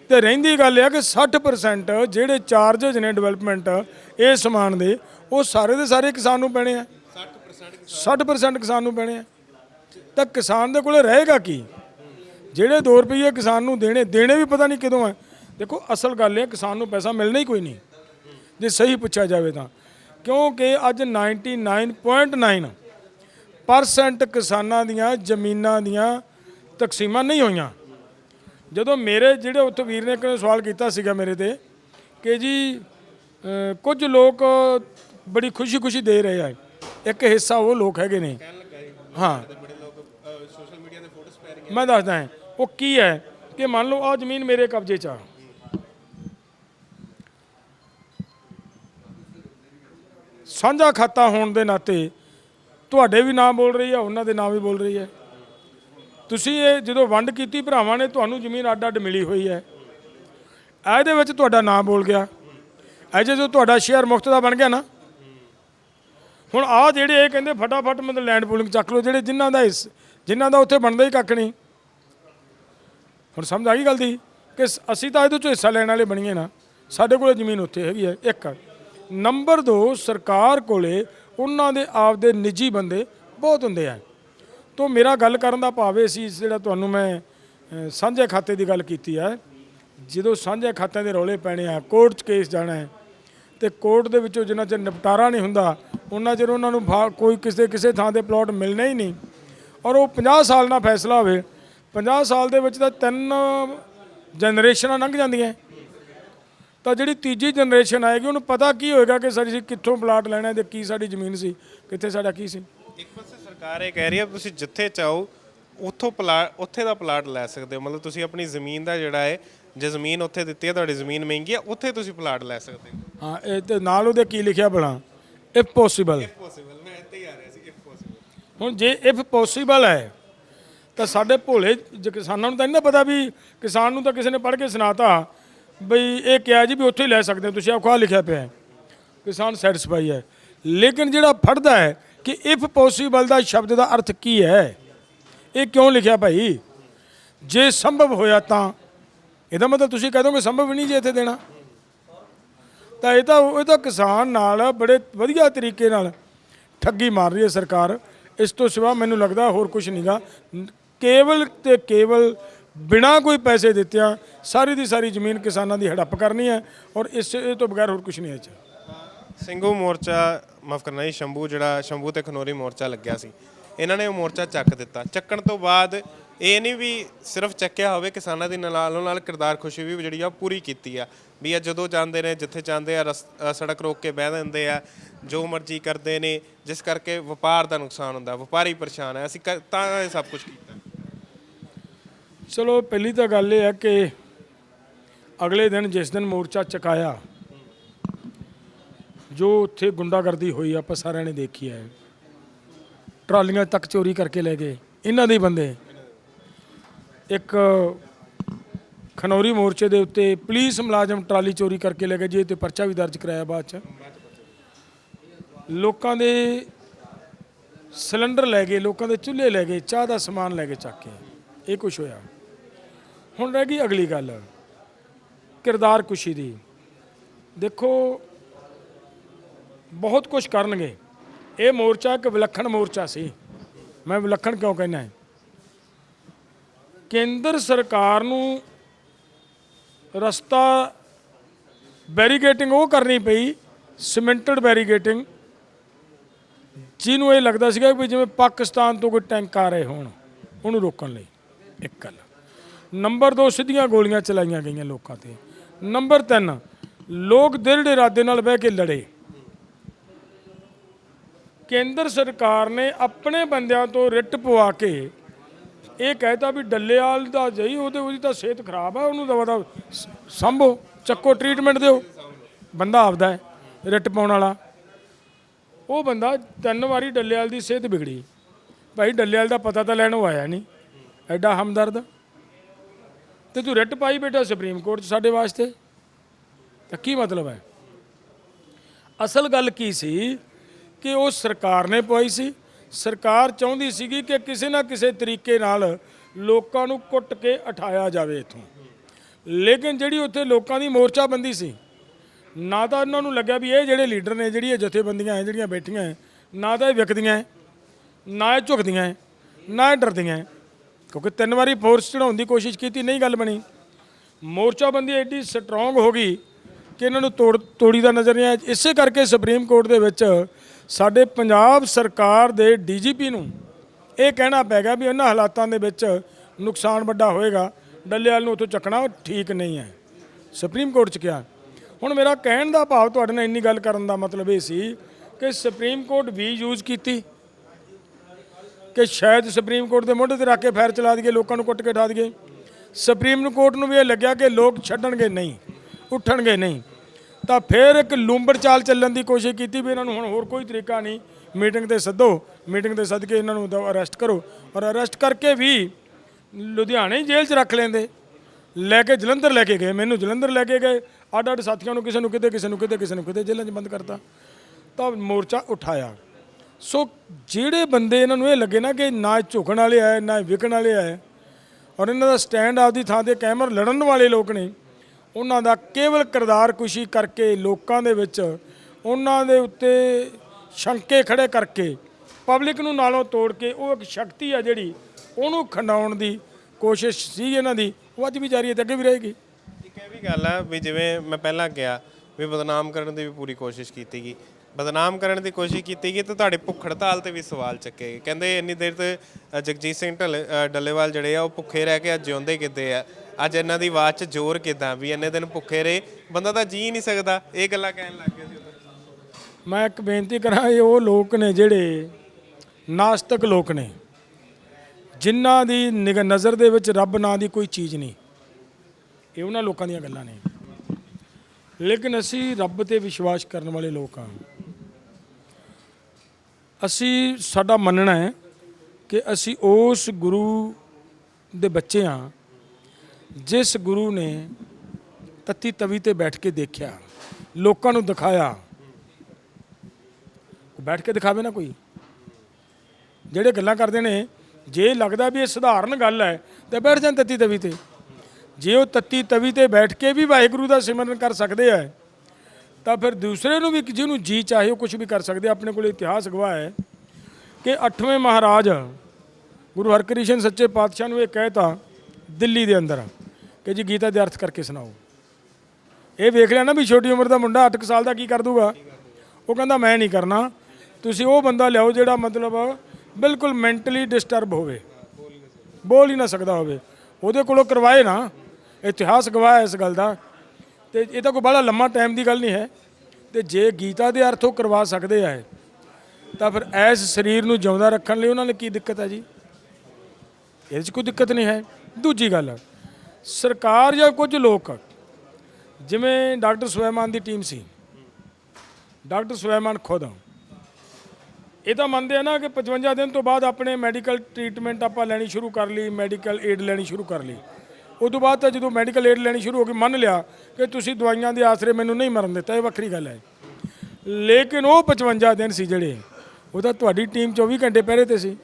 ਤੇ ਰਹਿੰਦੀ ਗੱਲ ਇਹ ਕਿ 60% ਜਿਹੜੇ ਚਾਰजेस ਨੇ ਡਿਵੈਲਪਮੈਂਟ ਇਹ ਸਮਾਨ ਦੇ, ਉਹ ਸਾਰੇ ਦੇ ਸਾਰੇ ਕਿਸਾਨ ਨੂੰ ਪੈਣੇ ਆ। 60% 60% ਕਿਸਾਨ ਨੂੰ ਪੈਣੇ ਆ। ਤਾਂ ਕਿਸਾਨ ਦੇ ਕੋਲੇ ਰਹੇਗਾ ਕੀ? ਜਿਹੜੇ 2 ਰੁਪਏ ਕਿਸਾਨ ਨੂੰ ਦੇਣੇ ਦੇਣੇ ਵੀ ਪਤਾ ਨਹੀਂ ਕਦੋਂ ਹੈ ਦੇਖੋ, ਅਸਲ ਗੱਲ ਇਹ ਕਿਸਾਨ ਨੂੰ ਪੈਸਾ ਮਿਲਣਾ ਹੀ ਕੋਈ ਨਹੀਂ। ਜੇ ਸਹੀ ਪੁੱਛਿਆ ਜਾਵੇ ਤਾਂ। ਕਿਉਂਕਿ ਅੱਜ 99.9 ਪਰਸੈਂਟ ਕਿਸਾਨਾਂ ਦੀਆਂ ਜ਼ਮੀਨਾਂ ਦੀਆਂ ਤਕਸੀਮਾਂ ਨਹੀਂ ਹੋਈਆਂ। ਜਦੋਂ ਮੇਰੇ ਜਿਹੜੇ ਉੱਥੇ ਵੀਰ ਨੇ ਇੱਕ ਸਵਾਲ ਕੀਤਾ ਸੀਗਾ ਮੇਰੇ ਤੇ, ਕਿ ਜੀ ਕੁਝ ਲੋਕ ਬੜੀ ਖੁਸ਼ੀ-ਖੁਸ਼ੀ ਦੇ ਰਹੇ ਆ। ਇੱਕ ਹਿੱਸਾ ਉਹ ਲੋਕ ਹੈਗੇ ਨੇ। ਹਾਂ। ਮੈਂ ਦੱਸਦਾ ਹਾਂ, ਉਹ ਕੀ ਹੈ ਕਿ ਮੰਨ ਲਓ ਆ ਜ਼ਮੀਨ ਮੇਰੇ ਕਬਜ਼ੇ 'ਚ ਆ। ਸਾਂਝਾ ਖਾਤਾ ਹੋਣ ਦੇ ਨਾਤੇ ਤੁਹਾਡੇ ਵੀ ਨਾਮ ਬੋਲ ਰਹੀ ਹੈ, ਉਹਨਾਂ ਦੇ ਨਾਮ ਵੀ ਬੋਲ ਰਹੀ ਹੈ। ਤੁਸੀਂ ਇਹ ਜਦੋਂ ਵੰਡ ਕੀਤੀ, ਭਰਾਵਾਂ ਨੇ ਤੁਹਾਨੂੰ ਜ਼ਮੀਨ ਅੱਡ ਅੱਡ ਮਿਲੀ ਹੋਈ ਹੈ। ਇਹਦੇ ਵਿੱਚ ਤੁਹਾਡਾ ਨਾਮ ਬੋਲ ਗਿਆ। ਅਜੇ ਜੇ ਜੋ ਤੁਹਾਡਾ ਸ਼ੇਅਰ ਮੁਫਤ ਦਾ ਬਣ ਗਿਆ ਨਾ। ਹੁਣ ਆ ਜਿਹੜੇ ਇਹ ਕਹਿੰਦੇ ਫਟਾਫਟ ਮਤਲਬ ਲੈਂਡ ਪੂਲਿੰਗ ਚੱਕ ਲਓ, ਜਿਹੜੇ ਜਿਨ੍ਹਾਂ ਦਾ ਇਸ ਜਿਨ੍ਹਾਂ ਦਾ ਉੱਥੇ ਬਣਦਾ ਹੀ ਕੱਖ ਨਹੀਂ। ਹੁਣ ਸਮਝ ਆ ਗਈ ਗੱਲ ਦੀ ਕਿ ਅਸੀਂ ਤਾਂ ਇਹਦੇ ਚੋਂ ਹਿੱਸਾ ਲੈਣ ਵਾਲੇ ਬਣੀਏ ਨਾ। ਸਾਡੇ ਕੋਲ ਜ਼ਮੀਨ ਉੱਥੇ ਹੈਗੀ ਹੈ, ਇੱਕ। ਨੰਬਰ 2 ਸਰਕਾਰ ਕੋਲੇ ਉਹਨਾਂ ਦੇ ਆਪਦੇ ਨਿੱਜੀ ਬੰਦੇ ਬਹੁਤ ਹੁੰਦੇ ਆ। ਤੋਂ ਮੇਰਾ ਗੱਲ ਕਰਨ ਦਾ ਭਾਵ ਇਹ ਸੀ ਜਿਹੜਾ ਤੁਹਾਨੂੰ ਮੈਂ ਸਾਂਝੇ ਖਾਤੇ ਦੀ ਗੱਲ ਕੀਤੀ ਹੈ ਜਦੋਂ ਸਾਂਝੇ ਖਾਤਿਆਂ ਦੇ ਰੌਲੇ ਪੈਣੇ ਆ, ਕੋਰਟ 'ਚ ਕੇਸ ਜਾਣਾ ਹੈ, ਤੇ ਕੋਰਟ ਦੇ ਵਿੱਚੋਂ ਜਿੰਨਾ ਚਿਰ ਨਿਪਟਾਰਾ ਨਹੀਂ ਹੁੰਦਾ ਉਹਨਾਂ ਚਿਰ ਉਹਨਾਂ ਨੂੰ ਫਾ- ਕੋਈ ਕਿਸੇ ਕਿਸੇ ਥਾਂ ਤੇ ਪਲਾਟ ਮਿਲਣਾ ਹੀ ਨਹੀਂ। ਔਰ ਉਹ 50 ਸਾਲ ਦਾ ਫੈਸਲਾ ਹੋਵੇ 50 ਸਾਲ ਦੇ ਵਿੱਚ ਤਾਂ ਤਿੰਨ ਜਨਰੇਸ਼ਨਾਂ ਲੰਘ ਜਾਂਦੀਆਂ। ਤਾਂ ਜਿਹੜੀ ਤੀਜੀ ਜਨਰੇਸ਼ਨ ਆਏਗੀ ਉਹਨੂੰ ਪਤਾ ਕੀ ਹੋਏਗਾ ਕਿ ਸਾਡੀ ਅਸੀਂ ਕਿੱਥੋਂ ਪਲਾਟ ਲੈਣਾ ਤੇ ਕੀ ਸਾਡੀ ਜ਼ਮੀਨ ਸੀ ਕਿੱਥੇ ਸਾਡਾ ਕੀ ਸੀ। ਇੱਕ ਪਾਸੇ ਸਰਕਾਰ ਇਹ ਕਹਿ ਰਹੀ ਹੈ ਤੁਸੀਂ ਜਿੱਥੇ ਚਾਹੋ ਉੱਥੋਂ ਪਲਾਟ ਉੱਥੇ ਦਾ ਪਲਾਟ ਲੈ ਸਕਦੇ ਹੋ। ਮਤਲਬ ਤੁਸੀਂ ਆਪਣੀ ਜ਼ਮੀਨ ਦਾ ਜਿਹੜਾ ਹੈ ਜੇ ਜ਼ਮੀਨ ਉੱਥੇ ਦਿੱਤੀ ਹੈ ਤੁਹਾਡੀ ਜ਼ਮੀਨ ਮਹਿੰਗੀ ਹੈ ਉੱਥੇ ਤੁਸੀਂ ਪਲਾਟ ਲੈ ਸਕਦੇ ਹੋ। ਹਾਂ ਇਹ ਤੇ ਨਾਲ ਉਹਦੇ ਕੀ ਲਿਖਿਆ ਭਲਾ? ਇਫ ਪੋਸੀਬਲ ਪੋਸੀਬਲ ਮੈਂ ਇੱਥੇ ਹੀ ਆ ਰਿਹਾ ਸੀ ਇਫ ਪੋਸੀਬਲ ਹੁਣ ਜੇ ਇਫ ਪੋਸੀਬਲ ਹੈ ਤਾਂ ਸਾਡੇ ਭੋਲੇ ਜ- ਕਿਸਾਨਾਂ ਨੂੰ ਤਾਂ ਨਹੀਂ ਨਾ ਪਤਾ ਵੀ ਕਿਸਾਨ ਨੂੰ ਤਾਂ ਕਿਸੇ ਨੇ ਪੜ੍ਹ ਕੇ ਸੁਣਾਤਾ ਬਈ ਇਹ ਕਿਹਾ ਜੀ ਵੀ ਉੱਥੇ ਹੀ ਲੈ ਸਕਦੇ ਹੋ, ਤੁਸੀਂ ਆਖਵਾ ਲਿਖਿਆ ਪਿਆ ਹੈ। ਕਿਸਾਨ ਸੈਟੀਸਫਾਈ ਹੈ। ਲੇਕਿਨ ਜਿਹੜਾ ਫੜਦਾ ਹੈ ਕਿ ਇਫ ਪੋਸੀਬਲ ਦਾ ਸ਼ਬਦ ਦਾ ਅਰਥ ਕੀ ਹੈ? ਇਹ ਕਿਉਂ ਲਿਖਿਆ ਭਾਈ? ਜੇ ਸੰਭਵ ਹੋਇਆ ਤਾਂ, ਇਹਦਾ ਮਤਲਬ ਤੁਸੀਂ ਕਹਿ ਦੋਗੇ ਸੰਭਵ ਨਹੀਂ ਜੇ ਇੱਥੇ ਦੇਣਾ। ਤਾਂ ਇਹ ਤਾਂ ਇਹ ਤਾਂ ਕਿਸਾਨ ਨਾਲ ਬੜੇ ਵਧੀਆ ਤਰੀਕੇ ਨਾਲ ਠੱਗੀ ਮਾਰ ਰਹੀ ਹੈ ਸਰਕਾਰ। ਇਸ ਤੋਂ ਸਿਵਾ ਮੈਨੂੰ ਲੱਗਦਾ ਹੋਰ ਕੁਝ ਨਹੀਂਗਾ ਕੇਵਲ ਤੇ ਕੇਵਲ ਬਿਨਾ ਕੋਈ ਪੈਸੇ ਦਿੱਤਿਆਂ ਸਾਰੀ ਦੀ ਸਾਰੀ ਜ਼ਮੀਨ ਕਿਸਾਨਾਂ ਦੀ ਹੜੱਪ ਕਰਨੀ ਹੈ ਔਰ ਇਸ, ਇਹ ਤੋਂ ਬਗੈਰ ਹੋਰ ਕੁਝ ਨਹੀਂ ਹੈ ਇਹ 'ਚ ਸਿੰਘੂ ਮੋਰਚਾ, ਮਾਫ ਕਰਨਾ ਜੀ, ਸ਼ੰਭੂ ਜਿਹੜਾ, ਸ਼ੰਭੂ ਤੇ ਖਨੋਰੀ ਮੋਰਚਾ ਲੱਗਿਆ ਸੀ। ਇਹਨਾਂ ਨੇ ਉਹ ਮੋਰਚਾ ਚੱਕ ਦਿੱਤਾ। ਚੱਕਣ ਤੋਂ ਬਾਅਦ ਇਹ ਨਹੀਂ ਵੀ ਸਿਰਫ ਚੱਕਿਆ ਹੋਵੇ ਕਿਸਾਨਾਂ ਦੀ ਨਾਲੋਂ ਨਾਲ ਕਿਰਦਾਰ ਖੁਸ਼ੀ ਵੀ ਜਿਹੜੀ ਆ ਪੂਰੀ ਕੀਤੀ ਆ। ਵੀ ਆ ਜਦੋਂ ਜਾਂਦੇ ਨੇ, ਜਿੱਥੇ ਜਾਂਦੇ ਆ, ਰਸ- ਸੜਕ ਰੋਕ ਕੇ ਬਹਿ ਦਿੰਦੇ ਆ, ਜੋ ਮਰਜ਼ੀ ਕਰਦੇ ਨੇ, ਜਿਸ ਕਰਕੇ ਵਪਾਰ ਦਾ ਨੁਕਸਾਨ ਹੁੰਦਾ, ਵਪਾਰੀ ਪਰੇਸ਼ਾਨ ਹੈ ਅਸੀਂ ਕ- ਤਾਂ ਇਹ ਸਭ ਕੁਝ ਕੀਤਾ। ਚਲੋ, ਪਹਿਲੀ ਤਾਂ ਗੱਲ ਇਹ ਹੈ ਕਿ ਅਗਲੇ ਦਿਨ ਜਿਸ ਦਿਨ ਮੋਰਚਾ ਚਕਾਇਆ, ਜੋ ਉੱਥੇ ਗੁੰਡਾਗਰਦੀ ਹੋਈ, ਆਪਾਂ ਸਾਰਿਆਂ ਨੇ ਦੇਖੀ ਹੈ। ਟਰਾਲੀਆਂ ਤੱਕ ਚੋਰੀ ਕਰਕੇ ਲੈ ਗਏ। ਇਹਨਾਂ ਦੇ ਹੀ ਬੰਦੇ। ਇੱਕ ਖਨੌਰੀ ਮੋਰਚੇ ਦੇ ਉੱਤੇ ਪੁਲਿਸ ਮੁਲਾਜ਼ਮ ਟਰਾਲੀ ਚੋਰੀ ਕਰਕੇ ਲੈ ਗਏ ਜੀ ਤੇ ਪਰਚਾ ਵੀ ਦਰਜ ਕਰਾਇਆ ਬਾਅਦ ਚ। ਲੋਕਾਂ ਦੇ ਸਿਲੰਡਰ ਲੈ ਗਏ, ਲੋਕਾਂ ਦੇ ਚੁੱਲ੍ਹੇ ਲੈ ਗਏ, ਚਾਹ ਦਾ ਸਮਾਨ ਲੈ ਕੇ ਚੱਕ ਕੇ। ਇਹ ਕੁਝ ਹੋਇਆ। ਹੁਣ ਰਹਿ ਗਈ ਅਗਲੀ ਗੱਲ, ਕਿਰਦਾਰ ਕੁਸ਼ੀ ਦੀ। ਦੇਖੋ, ਬਹੁਤ ਕੁਝ ਕਰਨਗੇ। ਇਹ ਮੋਰਚਾ ਇੱਕ ਵਿਲੱਖਣ ਮੋਰਚਾ ਸੀ। ਮੈਂ ਵਿਲੱਖਣ ਕਿਉਂ ਕਹਿੰਦਾ ਕੇਂਦਰ ਸਰਕਾਰ ਨੂੰ ਰਸਤਾ ਬੈਰੀਗੇਟਿੰਗ ਉਹ ਕਰਨੀ ਪਈ, ਸਿਮੈਂਟਡ ਬੈਰੀਗੇਟਿੰਗ ਜਿਹਨੂੰ ਇਹ ਲੱਗਦਾ ਸੀਗਾ ਵੀ ਜਿਵੇਂ ਪਾਕਿਸਤਾਨ ਤੋਂ ਕੋਈ ਟੈਂਕ ਆ ਰਹੇ ਹੋਣ, ਉਹਨੂੰ ਰੋਕਣ ਲਈ, ਇੱਕ ਗੱਲ। ਨੰਬਰ 2 ਸਿੱਧੀਆਂ ਗੋਲੀਆਂ ਚਲਾਈਆਂ ਗਈਆਂ ਲੋਕਾਂ ਤੇ। ਨੰਬਰ 3 ਲੋਕ ਦਿਲ ਦੇ ਇਰਾਦੇ ਨਾਲ ਬਹਿ ਕੇ ਲੜੇ। ਕੇਂਦਰ ਸਰਕਾਰ ਨੇ ਆਪਣੇ ਬੰਦਿਆਂ ਤੋਂ ਰਿਟ ਪਵਾ ਕੇ ਇਹ ਕਹਿਤਾ ਵੀ ਡੱਲੇਵਾਲ ਦਾ ਜਈ, ਉਹਦੇ ਉਹਦੀ ਤਾਂ ਸਿਹਤ ਖਰਾਬ ਆ, ਉਹਨੂੰ ਦਵਾ ਦਾ ਸੰਭੋ, ਚੱਕੋ ਟ੍ਰੀਟਮੈਂਟ ਦਿਓ। ਬੰਦਾ ਆਪਦਾ ਹੈ, ਰਿਟ ਪਾਉਣ ਵਾਲਾ। ਉਹ ਬੰਦਾ ਤਿੰਨ ਵਾਰੀ ਡੱਲੇਵਾਲ ਦੀ ਸਿਹਤ ਵਿਗੜੀ। ਭਾਈ ਡੱਲੇਵਾਲ ਦਾ ਪਤਾ ਤਾਂ ਲੈਣ ਉਹ ਆਇਆ ਨਹੀਂ। ਐਡਾ ਹਮਦਰਦ। ਤੇ ਤੂੰ ਰਿਟ ਪਾਈ ਬੇਟਾ ਸੁਪਰੀਮ ਕੋਰਟ 'ਚ ਸਾਡੇ ਵਾਸਤੇ? ਤਾਂ ਕੀ ਮਤਲਬ ਹੈ? ਅਸਲ ਗੱਲ ਕੀ ਸੀ ਕਿ ਉਹ ਸਰਕਾਰ ਨੇ ਪਵਾਈ ਸੀ। ਸਰਕਾਰ ਚਾਹੁੰਦੀ ਸੀਗੀ ਕਿ ਕਿਸੇ ਨਾ ਕਿਸੇ ਤਰੀਕੇ ਨਾਲ ਲੋਕਾਂ ਨੂੰ ਕੁੱਟ ਕੇ ਉਠਾਇਆ ਜਾਵੇ ਇੱਥੋਂ। ਲੇਕਿਨ ਜਿਹੜੀ ਉੱਥੇ ਲੋਕਾਂ ਦੀ ਮੋਰਚਾਬੰਦੀ ਸੀ, ਨਾ ਤਾਂ ਉਹਨਾਂ ਨੂੰ ਲੱਗਿਆ ਵੀ ਇਹ ਜਿਹੜੇ ਲੀਡਰ ਨੇ, ਜਿਹੜੀਆਂ ਜਥੇਬੰਦੀਆਂ ਹੈ, ਜਿਹੜੀਆਂ ਬੈਠੀਆਂ ਹੈ, ਨਾ ਤਾਂ ਇਹ ਵਿਕਦੀਆਂ ਹੈ, ਨਾ ਇਹ ਝੁਕਦੀਆਂ ਹੈ, ਨਾ ਇਹ ਡਰਦੀਆਂ ਹੈ। ਕਿਉਂਕਿ ਤਿੰਨ ਵਾਰੀ ਫੋਰਸ ਚੜਾਉਣ ਦੀ ਕੋਸ਼ਿਸ਼ ਕੀਤੀ, ਨਹੀਂ ਗੱਲ ਬਣੀ। ਮੋਰਚਾਬੰਦੀ ਐਡੀ ਸਟਰੋਂਗ ਹੋ ਗਈ ਕਿ ਇਹਨਾਂ ਨੂੰ ਤੋੜ ਤੋੜੀ ਦਾ ਨਜ਼ਰ ਨਹੀਂ ਆਇਆ। ਇਸੇ ਕਰਕੇ ਸੁਪਰੀਮ ਕੋਰਟ ਦੇ ਵਿੱਚ ਸਾਡੇ ਪੰਜਾਬ ਸਰਕਾਰ ਦੇ ਡੀਜੀਪੀ ਨੂੰ ਇਹ ਕਹਿਣਾ ਪੈ ਗਿਆ ਵੀ ਉਹਨਾਂ ਹਾਲਾਤਾਂ ਦੇ ਵਿੱਚ ਨੁਕਸਾਨ ਵੱਡਾ ਹੋਏਗਾ। ਡੱਲੇਵਾਲ ਨੂੰ ਉੱਥੋਂ ਚੱਕਣਾ ਠੀਕ ਨਹੀਂ ਹੈ। ਸੁਪਰੀਮ ਕੋਰਟ 'ਚ ਕਿਹਾ। ਹੁਣ ਮੇਰਾ ਕਹਿਣ ਦਾ ਭਾਵ ਤੁਹਾਡੇ ਨਾਲ ਇੰਨੀ ਗੱਲ ਕਰਨ ਦਾ ਮਤਲਬ ਇਹ ਸੀ ਕਿ ਸੁਪਰੀਮ ਕੋਰਟ ਵੀ ਯੂਜ਼ ਕੀਤੀ। ਕਿ ਸ਼ਾਇਦ ਸੁਪਰੀਮ ਕੋਰਟ ਦੇ ਮੋਢੇ ਤੇ ਰੱਖ ਕੇ ਫੈਰ ਚਲਾ ਦਈਏ, ਲੋਕਾਂ ਨੂੰ ਕੁੱਟ ਕੇ ਉਠਾ ਦਈਏ। ਸੁਪਰੀਮ ਕੋਰਟ ਨੂੰ ਵੀ ਇਹ ਲੱਗਿਆ ਕਿ ਲੋਕ ਛੱਡਣਗੇ ਨਹੀਂ, ਉੱਠਣਗੇ ਨਹੀਂ। ਤਾਂ ਫਿਰ ਇੱਕ ਲੂੰਬੜ ਚਾਲ ਚੱਲਣ ਦੀ ਕੋਸ਼ਿਸ਼ ਕੀਤੀ ਵੀ ਇਹਨਾਂ ਨੂੰ ਹੁਣ ਹੋਰ ਕੋਈ ਤਰੀਕਾ ਨਹੀਂ। ਮੀਟਿੰਗ ਤੇ ਸੱਦੋ, ਮੀਟਿੰਗ ਤੇ ਸੱਦ ਕੇ ਇਹਨਾਂ ਨੂੰ ਅਰੈਸਟ ਕਰੋ। ਔਰ ਅਰੈਸਟ ਕਰਕੇ ਵੀ ਲੁਧਿਆਣੇ ਹੀ ਜੇਲ੍ਹ 'ਚ ਰੱਖ ਲੈਂਦੇ। ਲੈ ਕੇ ਜਲੰਧਰ ਲੈ ਕੇ ਗਏ। ਮੈਨੂੰ ਜਲੰਧਰ ਲੈ ਕੇ ਗਏ। ਅੱਡ ਅੱਡ ਸਾਥੀਆਂ ਨੂੰ ਕਿਸੇ ਨੂੰ ਕਿਤੇ, ਕਿਸੇ ਨੂੰ ਕਿਤੇ, ਕਿਸੇ ਨੂੰ ਕਿਤੇ ਜੇਲ੍ਹਾਂ 'ਚ ਬੰਦ ਕਰਤਾ। ਤਾਂ ਮੋਰਚਾ ਉਠਾਇਆ। ਸੋ ਜਿਹੜੇ ਬੰਦੇ ਇਹਨਾਂ ਨੂੰ ਇਹ ਲੱਗੇ ਨਾ ਕਿ ਨਾ ਇਹ ਝੁਕਣ ਵਾਲੇ ਆ, ਨਾ ਵਿਕਣ ਵਾਲੇ ਆ, ਔਰ ਇਹਨਾਂ ਦਾ ਸਟੈਂਡ ਆਪਦੀ ਥਾਂ ਤੇ ਕੈਮਰ ਲੜਨ ਵਾਲੇ ਲੋਕ ਨੇ, ਉਹਨਾਂ ਦਾ ਕੇਵਲ ਕਿਰਦਾਰ ਕੁਸ਼ੀ ਕਰਕੇ ਲੋਕਾਂ ਦੇ ਵਿੱਚ, ਉਹਨਾਂ ਦੇ ਉੱਤੇ ਸ਼ੰਕੇ ਖੜੇ ਕਰਕੇ ਪਬਲਿਕ ਨੂੰ ਨਾਲੋਂ ਤੋੜ ਕੇ ਉਹ ਇੱਕ ਸ਼ਕਤੀ ਆ ਜਿਹੜੀ ਉਹਨੂੰ ਖੰਡਾਉਣ ਦੀ ਕੋਸ਼ਿਸ਼ ਸੀ ਇਹਨਾਂ ਦੀ, ਉਹ ਅੱਜ ਵੀ ਜਾਰੀ ਹੈ ਤੇ ਅੱਗੇ ਵੀ ਰਹੇਗੀ। ਇੱਕ ਇਹ ਵੀ ਗੱਲ ਹੈ ਵੀ ਜਿਵੇਂ ਮੈਂ ਪਹਿਲਾਂ ਕਿਹਾ ਵੀ ਬਦਨਾਮ ਕਰਨ ਦੀ ਵੀ ਪੂਰੀ ਕੋਸ਼ਿਸ਼ ਕੀਤੀ ਗਈ। ਬਦਨਾਮ ਕਰਨ ਦੀ ਕੋਸ਼ਿਸ਼ ਕੀਤੀ ਗਈ ਤਾਂ ਤੁਹਾਡੇ ਭੁੱਖ ਹੜਤਾਲ ਤੇ ਵੀ ਸਵਾਲ ਚੱਕੇ ਗਏ। ਕਹਿੰਦੇ ਇੰਨੀ ਦੇਰ ਤੇ ਅ, ਜਗਜੀਤ ਸਿੰਘ ਢੱਲੇ- ਅ, ਡੱਲੇਵਾਲ ਜਿਹੜੇ ਆ ਉਹ ਭੁੱਖੇ ਰਹਿ ਕੇ ਅੱਜ ਜਿਉਂਦੇ ਕਿੱਦੇ ਆ? ਅੱਜ ਇਹਨਾਂ ਦੀ ਆਵਾਜ਼ 'ਚ ਜ਼ੋਰ ਕਿਦਾਂ ਵੀ ਇੰਨੇ ਦਿਨ ਭੁੱਖੇ ਰਹੇ? ਬੰਦਾ ਤਾਂ ਜੀ ਨਹੀਂ ਸਕਦਾ। ਇਹ ਗੱਲਾਂ ਕਹਿਣ ਲੱਗ ਗਏ ਸੀ ਉਦੋਂ। ਮੈਂ ਇੱਕ ਬੇਨਤੀ ਕਰਾਂ ਇਹ ਉਹ ਲੋਕ ਨੇ ਜਿਹੜੇ ਨਾਸਤਕ ਲੋਕ ਨੇ ਜਿਨ੍ਹਾਂ ਦੀ ਨਿਗ ਨਜ਼ਰ ਦੇ ਵਿੱਚ ਰੱਬ ਨਾਂ ਦੀ ਕੋਈ ਚੀਜ਼ ਨਹੀਂ। ਇਹ ਉਹਨਾਂ ਲੋਕਾਂ ਦੀਆਂ ਗੱਲਾਂ ਨੇ। ਲੇਕਿਨ ਅਸੀਂ ਰੱਬ ਤੇ ਵਿਸ਼ਵਾਸ ਕਰਨ ਵਾਲੇ ਲੋਕ ਹਾਂ। ਅਸੀਂ, ਸਾਡਾ ਮੰਨਣਾ ਹੈ ਕਿ ਅਸੀਂ ਉਸ ਗੁਰੂ ਦੇ ਬੱਚੇ ਹਾਂ, ਜਿਸ ਗੁਰੂ ਨੇ ਤਤੀ ਤਵੀ ਤੇ ਬੈਠ ਕੇ ਦੇਖਿਆ, ਲੋਕਾਂ ਨੂੰ ਦਿਖਾਇਆ। ਬੈਠ ਕੇ ਦਿਖਾਵੇ ਨਾ ਕੋਈ। ਜਿਹੜੇ ਗੱਲਾਂ ਕਰਦੇ ਨੇ, ਜੇ ਲੱਗਦਾ ਵੀ ਇਹ ਸਧਾਰਨ ਗੱਲ ਹੈ, ਤੇ ਬੈਠ ਜਾਣ ਤੱਤੀ ਤਵੀ ਤੇ। ਜੇ ਉਹ ਤੱਤੀ ਤਵੀ ਤੇ ਬੈਠ ਕੇ ਵੀ ਵਾਹਿਗੁਰੂ ਦਾ ਸਿਮਰਨ ਕਰ ਸਕਦੇ ਆ ਤਾਂ ਫਿਰ ਦੂਸਰੇ ਨੂੰ ਵੀ ਜਿਹਨੂੰ ਜੀ ਚਾਹੇ ਉਹ ਕੁਝ ਵੀ ਕਰ ਸਕਦੇ ਆਪਣੇ ਕੋਲ ਇਤਿਹਾਸ ਗਵਾਹ ਹੈ ਕਿ 8ਵੇਂ ਮਹਾਰਾਜ ਗੁਰੂ ਹਰਕ੍ਰਿਸ਼ਨ ਸੱਚੇ ਪਾਤਸ਼ਾਹ ਨੂੰ ਇਹ ਕਹਿਤਾ ਦਿੱਲੀ ਦੇ ਅੰਦਰ ਕਿ ਜੀ ਗੀਤਾ ਦੇ ਅਰਥ ਕਰਕੇ ਸੁਣਾਓ। ਇਹ ਵੇਖ ਲਿਆ ਨਾ ਵੀ ਛੋਟੀ ਉਮਰ ਦਾ ਮੁੰਡਾ 8 ਸਾਲ ਦਾ ਕੀ ਕਰ ਦੂਗਾ? ਉਹ ਕਹਿੰਦਾ, ਮੈਂ ਨਹੀਂ ਕਰਨਾ। ਤੁਸੀਂ ਉਹ ਬੰਦਾ ਲਿਆਓ ਜਿਹੜਾ ਮਤਲਬ ਬਿਲਕੁਲ ਮੈਂਟਲੀ ਡਿਸਟਰਬ ਹੋਵੇ। ਬੋਲ ਹੀ ਨਾ ਸਕਦਾ ਹੋਵੇ। ਉਹਦੇ ਕੋਲੋਂ ਕਰਵਾਏ ਨਾ। ਇਤਿਹਾਸ ਗਵਾਹ ਹੈ ਇਸ ਗੱਲ ਦਾ। ਤੇ ਇਹ ਤਾਂ ਕੋਈ ਬੜਾ ਲੰਮਾ ਟਾਈਮ ਦੀ ਗੱਲ ਨਹੀਂ ਹੈ। ਤੇ ਜੇ ਗੀਤਾ ਦੇ ਅਰਥ ਉਹ ਕਰਵਾ ਸਕਦੇ ਆ ਤਾਂ ਫਿਰ ਐਸ ਸਰੀਰ ਨੂੰ ਜਿਉਂਦਾ ਰੱਖਣ ਲਈ ਉਹਨਾਂ ਨੇ ਕੀ ਦਿੱਕਤ ਹੈ ਜੀ? ਇਹਦੇ 'ਚ ਕੋਈ ਦਿੱਕਤ ਨਹੀਂ ਹੈ। ਦੂਜੀ ਗੱਲ, ਸਰਕਾਰ ਜਾਂ ਕੁਝ ਲੋਕ, ਜਿਵੇਂ ਡਾਕਟਰ ਸੁਲੇਮਾਨ ਦੀ ਟੀਮ ਸੀ, ਡਾਕਟਰ ਸੁਲੇਮਾਨ ਖੁਦ, ਇਹ ਤਾਂ ਮੰਨਦੇ ਆ ਨਾ ਕਿ 55 ਦਿਨ ਤੋਂ ਬਾਅਦ ਆਪਣੇ ਮੈਡੀਕਲ ਟ੍ਰੀਟਮੈਂਟ ਆਪਾਂ ਲੈਣੀ ਸ਼ੁਰੂ ਕਰ ਲਈ ਮੈਡੀਕਲ ਏਡ ਲੈਣੀ ਸ਼ੁਰੂ ਕਰ ਲਈ। ਉਸ ਤੋਂ ਬਾਅਦ ਤਾਂ ਜਦੋਂ ਮੈਡੀਕਲ ਏਡ ਲੈਣੀ ਸ਼ੁਰੂ ਹੋ ਗਈ, ਮੰਨ ਲਿਆ ਕਿ ਤੁਸੀਂ ਦਵਾਈਆਂ ਦੇ ਆਸਰੇ ਮੈਨੂੰ ਨਹੀਂ ਮਰਨ ਦਿੱਤਾ, ਇਹ ਵੱਖਰੀ ਗੱਲ ਹੈ। ਲੇਕਿਨ ਉਹ 55 ਦਿਨ ਸੀ ਜਿਹੜੇ, ਉਹ ਤਾਂ ਤੁਹਾਡੀ ਟੀਮ 24 ਘੰਟੇ ਪਹਿਰੇ ਤੇ ਸੀ।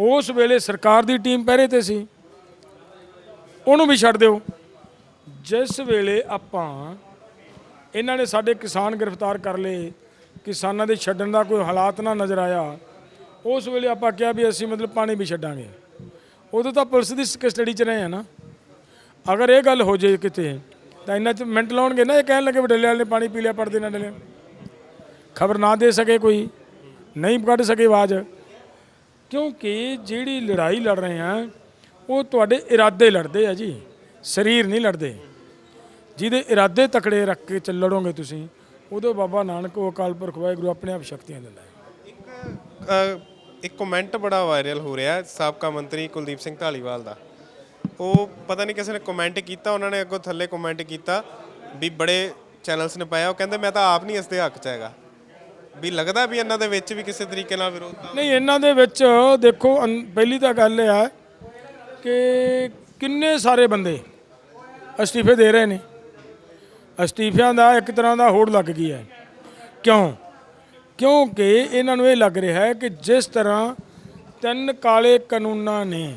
ਉਸ ਵੇਲੇ ਸਰਕਾਰ ਦੀ ਟੀਮ ਪਹਿਰੇ ਤੇ ਸੀ। ਉਹਨੂੰ ਵੀ ਛੱਡ ਦਿਓ। ਜਿਸ ਵੇਲੇ ਆਪਾਂ ਇਹਨਾਂ ਨੇ ਸਾਡੇ ਕਿਸਾਨ ਗ੍ਰਿਫਤਾਰ ਕਰ ਲਏ, ਕਿਸਾਨਾਂ ਦੇ ਛੱਡਣ ਦਾ ਕੋਈ ਹਾਲਾਤ ਨਾ ਨਜ਼ਰ ਆਇਆ, ਉਸ ਵੇਲੇ ਆਪਾਂ ਕਿਹਾ ਵੀ ਅਸੀਂ ਮਤਲਬ ਪਾਣੀ ਵੀ ਛੱਡਾਂਗੇ। ਉਦੋਂ ਤਾਂ ਪੁਲਿਸ ਦੀ ਕਸਟਡੀ 'ਚ ਰਹੇ ਆ ਨਾ। ਅਗਰ ਇਹ ਗੱਲ ਹੋ ਜੇ ਕਿਤੇ, ਤਾਂ ਇਹਨਾਂ 'ਚ ਮਿੰਟ ਲਾਉਣਗੇ ਨਾ, ਇਹ ਕਹਿਣ ਲੱਗੇ ਡੱਲੇ ਵਾਲੇ ਨੇ ਪਾਣੀ ਪੀ ਲਿਆ ਪੜਦੇ ਨਾ ਡੱਲੇ ਖਬਰ ਨਾ ਦੇ ਸਕੇ ਕੋਈ, ਨਹੀਂ ਕੱਢ ਸਕੇ ਆਵਾਜ਼। ਕਿਉਂਕਿ ਜਿਹੜੀ ਲੜਾਈ ਲੜ ਰਹੇ ਆ, ਉਹ ਤੁਹਾਡੇ ਇਰਾਦੇ ਲੜਦੇ ਆ ਜੀ, ਸਰੀਰ ਨਹੀਂ ਲੜਦੇ। ਜਿਹਦੇ ਇਰਾਦੇ ਤਕੜੇ ਰੱਖ ਕੇ ਚੱਲ ਲੜੋਗੇ ਤੁਸੀਂ, ਉਦੋਂ ਬਾਬਾ ਨਾਨਕ ਉਹ ਅਕਾਲ ਪੁਰਖ ਵਾਹਿਗੁਰੂ ਆਪਣੇ ਆਪ ਸ਼ਕਤੀਆਂ ਦਿੰਦਾ ਹੈ। ਇੱਕ ਇੱਕ ਕਮੈਂਟ ਬੜਾ ਵਾਇਰਲ ਹੋ ਰਿਹਾ ਸਾਬਕਾ ਮੰਤਰੀ ਕੁਲਦੀਪ ਸਿੰਘ ਢਾਲੀਵਾਲ ਦਾ। ਉਹ ਪਤਾ ਨਹੀਂ ਕਿਸੇ ਨੇ ਕਮੈਂਟ ਕੀਤਾ, ਉਹਨਾਂ ਨੇ ਅੱਗੋਂ ਥੱਲੇ ਕਮੈਂਟ ਕੀਤਾ ਵੀ ਬੜੇ ਚੈਨਲਸ ਨੇ ਪਾਇਆ। ਉਹ ਕਹਿੰਦੇ, ਮੈਂ ਤਾਂ ਆਪ ਨਹੀਂ ਇਸ ਦੇ ਹੱਕ 'ਚ ਹੈਗਾ। ਵੀ ਲੱਗਦਾ ਵੀ ਇਹਨਾਂ ਦੇ ਵਿੱਚ ਵੀ ਕਿਸੇ ਤਰੀਕੇ ਨਾਲ ਵਿਰੋਧਤਾ ਨਹੀਂ, ਇਹਨਾਂ ਦੇ ਵਿੱਚ ਦੇਖੋ, ਅਨ- ਪਹਿਲੀ ਤਾਂ ਗੱਲ ਇਹ ਹੈ ਕਿ ਕਿੰਨੇ ਸਾਰੇ ਬੰਦੇ ਅਸਤੀਫੇ ਦੇ ਰਹੇ ਨੇ। ਅਸਤੀਫਿਆਂ ਦਾ ਇੱਕ ਤਰ੍ਹਾਂ ਦਾ ਹੋੜ ਲੱਗ ਗਈ ਹੈ। ਕਿਉਂ? ਕਿਉਂਕਿ ਇਹਨਾਂ ਨੂੰ ਇਹ ਲੱਗ ਰਿਹਾ ਹੈ ਕਿ ਜਿਸ ਤਰ੍ਹਾਂ ਤਿੰਨ ਕਾਲੇ ਕਾਨੂੰਨਾਂ ਨੇ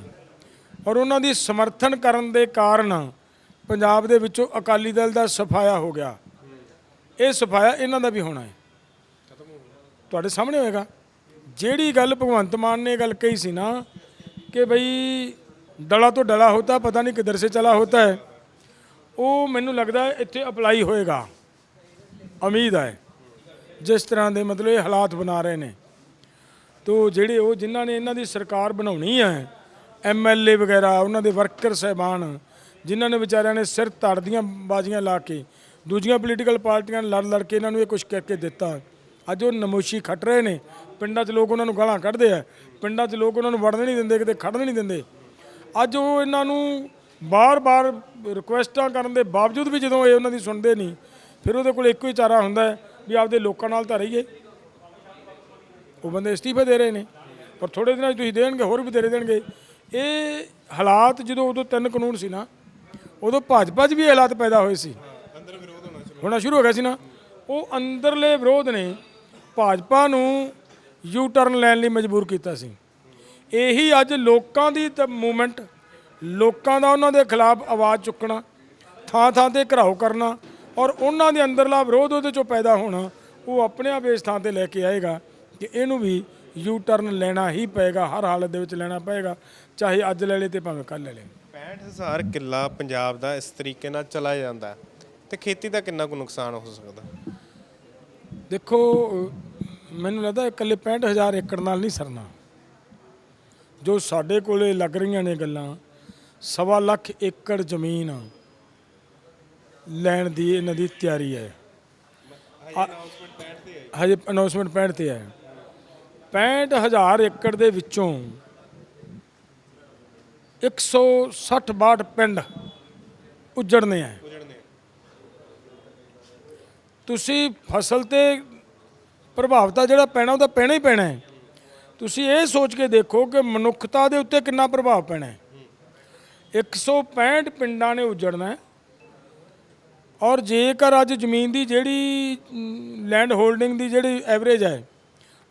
ਔਰ ਉਹਨਾਂ ਦੀ ਸਮਰਥਨ ਕਰਨ ਦੇ ਕਾਰਨ ਪੰਜਾਬ ਦੇ ਵਿੱਚੋਂ ਅਕਾਲੀ ਦਲ ਦਾ ਸਫਾਇਆ ਹੋ ਗਿਆ। ਇਹ ਸਫਾਇਆ ਇਹਨਾਂ ਦਾ ਵੀ ਹੋਣਾ ਹੈ। ਤੁਹਾਡੇ ਸਾਹਮਣੇ ਹੋਏਗਾ। ਜਿਹੜੀ ਗੱਲ ਭਗਵੰਤ ਮਾਨ ਨੇ ਇਹ ਗੱਲ ਕਹੀ ਸੀ ਨਾ ਕਿ ਭਈ ਡਲਾ ਤੋਂ ਡਲਾ ਹੋਤਾ, ਪਤਾ ਨਹੀਂ ਕਿੱਧਰ ਸੇ ਚਲਾ ਹੋਤਾ ਹੈ, ਉਹ ਮੈਨੂੰ ਲੱਗਦਾ ਇੱਥੇ ਅਪਲਾਈ ਹੋਏਗਾ। ਉਮੀਦ ਹੈ। ਜਿਸ ਤਰ੍ਹਾਂ ਦੇ ਮਤਲਬ ਇਹ ਹਾਲਾਤ ਬਣਾ ਰਹੇ ਨੇ। ਤੋ ਜਿਹੜੇ ਉਹ ਜਿਨ੍ਹਾਂ ਨੇ ਇਹਨਾਂ ਦੀ ਸਰਕਾਰ ਬਣਾਉਣੀ ਹੈ ਐਮਐਲਏ ਵਗੈਰਾ, ਉਹਨਾਂ ਦੇ ਵਰਕਰ ਸਹਿਬਾਨ, ਜਿਨ੍ਹਾਂ ਨੇ ਵਿਚਾਰਿਆਂ ਨੇ ਸਿਰ ਧੜ ਦੀਆਂ ਬਾਜ਼ੀਆਂ ਲਾ ਕੇ ਦੂਜੀਆਂ ਪੋਲੀਟੀਕਲ ਪਾਰਟੀਆਂ ਨਾਲ ਲੜ ਲੜ ਕੇ ਇਹਨਾਂ ਨੂੰ ਇਹ ਕੁਝ ਕਰਕੇ ਦਿੱਤਾ। ਅੱਜ ਉਹ ਨਮੋਸ਼ੀ ਖੱਟ ਰਹੇ ਨੇ। ਪਿੰਡਾਂ 'ਚ ਲੋਕ ਉਹਨਾਂ ਨੂੰ ਗਾਲਾਂ ਕੱਢਦੇ ਆ। ਪਿੰਡਾਂ 'ਚ ਲੋਕ ਉਹਨਾਂ ਨੂੰ ਵੜਨ ਨਹੀਂ ਦਿੰਦੇ, ਕਿਤੇ ਖੜਨ ਨਹੀਂ ਦਿੰਦੇ। ਅੱਜ ਉਹ ਇਹਨਾਂ ਨੂੰ ਬਾਰ-ਬਾਰ ਰਿਕੁਐਸਟਾਂ ਕਰਨ ਦੇ ਬਾਵਜੂਦ ਵੀ ਜਦੋਂ ਇਹ ਉਹਨਾਂ ਦੀ ਸੁਣਦੇ ਨਹੀਂ, ਫਿਰ ਉਹਦੇ ਕੋਲ ਇੱਕੋ ਹੀ ਚਾਰਾ ਹੁੰਦਾ ਵੀ ਆਪਦੇ ਲੋਕਾਂ ਨਾਲ ਤਾਂ ਰਹੀਏ। ਉਹ ਬੰਦੇ ਅਸਤੀਫੇ ਦੇ ਰਹੇ ਨੇ, ਪਰ ਥੋੜੇ ਦਿਨਾਂ 'ਚ ਤੁਸੀਂ ਦੇਣਗੇ, ਹੋਰ ਵੀ ਤੇਰੇ ਦੇਣਗੇ। ਇਹ ਹਾਲਾਤ ਜਦੋਂ ਉਦੋਂ ਤਿੰਨ ਕਾਨੂੰਨ ਸੀ ਨਾ, ਉਦੋਂ ਭਾਜਪਾ 'ਚ ਵੀ ਹਾਲਾਤ ਪੈਦਾ ਹੋਏ ਸੀ। ਅੰਦਰ ਵਿਰੋਧ ਹੋਣਾ ਸ਼ੁਰੂ ਹੋਣਾ ਸ਼ੁਰੂ ਹੋ ਗਿਆ ਸੀ ਨਾ। ਉਹ ਅੰਦਰਲੇ ਵਿਰੋਧ ਨੇ ਭਾਜਪਾ ਨੂੰ ਯੂ ਟਰਨ ਲੈਣ ਲਈ ਮਜਬੂਰ ਕੀਤਾ ਸੀ। ਇਹੀ ਅੱਜ ਲੋਕਾਂ ਦੀ ਮੂਵਮੈਂਟ, ਲੋਕਾਂ ਦਾ ਉਹਨਾਂ ਦੇ ਖਿਲਾਫ ਆਵਾਜ਼ ਚੁੱਕਣਾ ਥਾਂ ਥਾਂ ਤੇ ਘਰਾਓ ਕਰਨਾ ਔਰ ਉਹਨਾਂ ਦੇ ਅੰਦਰਲਾ ਵਿਰੋਧ ਉਹਦੇ ਚੋਂ ਪੈਦਾ ਹੋਣਾ ਉਹ ਆਪਣੇ ਆਪ ਇਸ ਥਾਂ ਤੇ ਲੈ ਕੇ ਆਏਗਾ ਕਿ ਇਹਨੂੰ ਵੀ ਯੂ ਟਰਨ ਲੈਣਾ ਹੀ ਪਏਗਾ ਹਰ ਹਾਲਤ ਦੇ ਵਿੱਚ ਲੈਣਾ ਪਏਗਾ ਚਾਹੇ ਅੱਜ ਲੈ ਲੇ ਤੇ ਭਾਵੇਂ ਕੱਲ ਲੈ ਲੇ। 65000 ਕਿੱਲਾ ਪੰਜਾਬ ਦਾ ਇਸ ਤਰੀਕੇ ਨਾਲ ਚਲਾ ਜਾਂਦਾ ਤੇ ਖੇਤੀ ਦਾ ਕਿੰਨਾ ਕੁ ਨੁਕਸਾਨ ਹੋ ਸਕਦਾ? ਦੇਖੋ ਮੈਨੂੰ ਲੱਗਦਾ ਇਕੱਲੇ 65000 ਏਕੜ ਨਾਲ ਨਹੀਂ ਸਰਨਾ। ਜੋ ਸਾਡੇ ਕੋਲੇ ਲੱਗ ਰਹੀਆਂ ਨੇ ਗੱਲਾਂ ਸਵਾ ਲੱਖ ਏਕੜ ਜ਼ਮੀਨ ਲੈਣ ਦੀ ਇਹਨਾਂ ਦੀ ਤਿਆਰੀ ਹੈ। ਹਜੇ ਅਨਾਉਂਸਮੈਂਟ 65 ਤੇ ਹੈ 65000 ਏਕੜ ਦੇ ਵਿੱਚੋਂ 160 ਬਾਟ ਪਿੰਡ ਉਜੜਨੇ ਆ ਤੁਸੀਂ ਫਸਲ ਤੇ ਪ੍ਰਭਾਵ ਤਾਂ ਜਿਹੜਾ ਪੈਣਾ ਉਹ ਤਾਂ ਪੈਣਾ ਹੀ ਪੈਣਾ ਹੈ। ਤੁਸੀਂ ਇਹ ਸੋਚ ਕੇ ਦੇਖੋ ਕਿ ਮਨੁੱਖਤਾ ਦੇ ਉੱਤੇ ਕਿੰਨਾ ਪ੍ਰਭਾਵ ਪੈਣਾ ਹੈ। 165 ਪਿੰਡਾਂ ਨੇ ਉਜੜਨਾ ਹੈ। ਔਰ ਜੇਕਰ ਅੱਜ ਜ਼ਮੀਨ ਦੀ ਜਿਹੜੀ ਲੈਂਡ ਹੋਲਡਿੰਗ ਦੀ ਜਿਹੜੀ ਐਵਰੇਜ ਹੈ,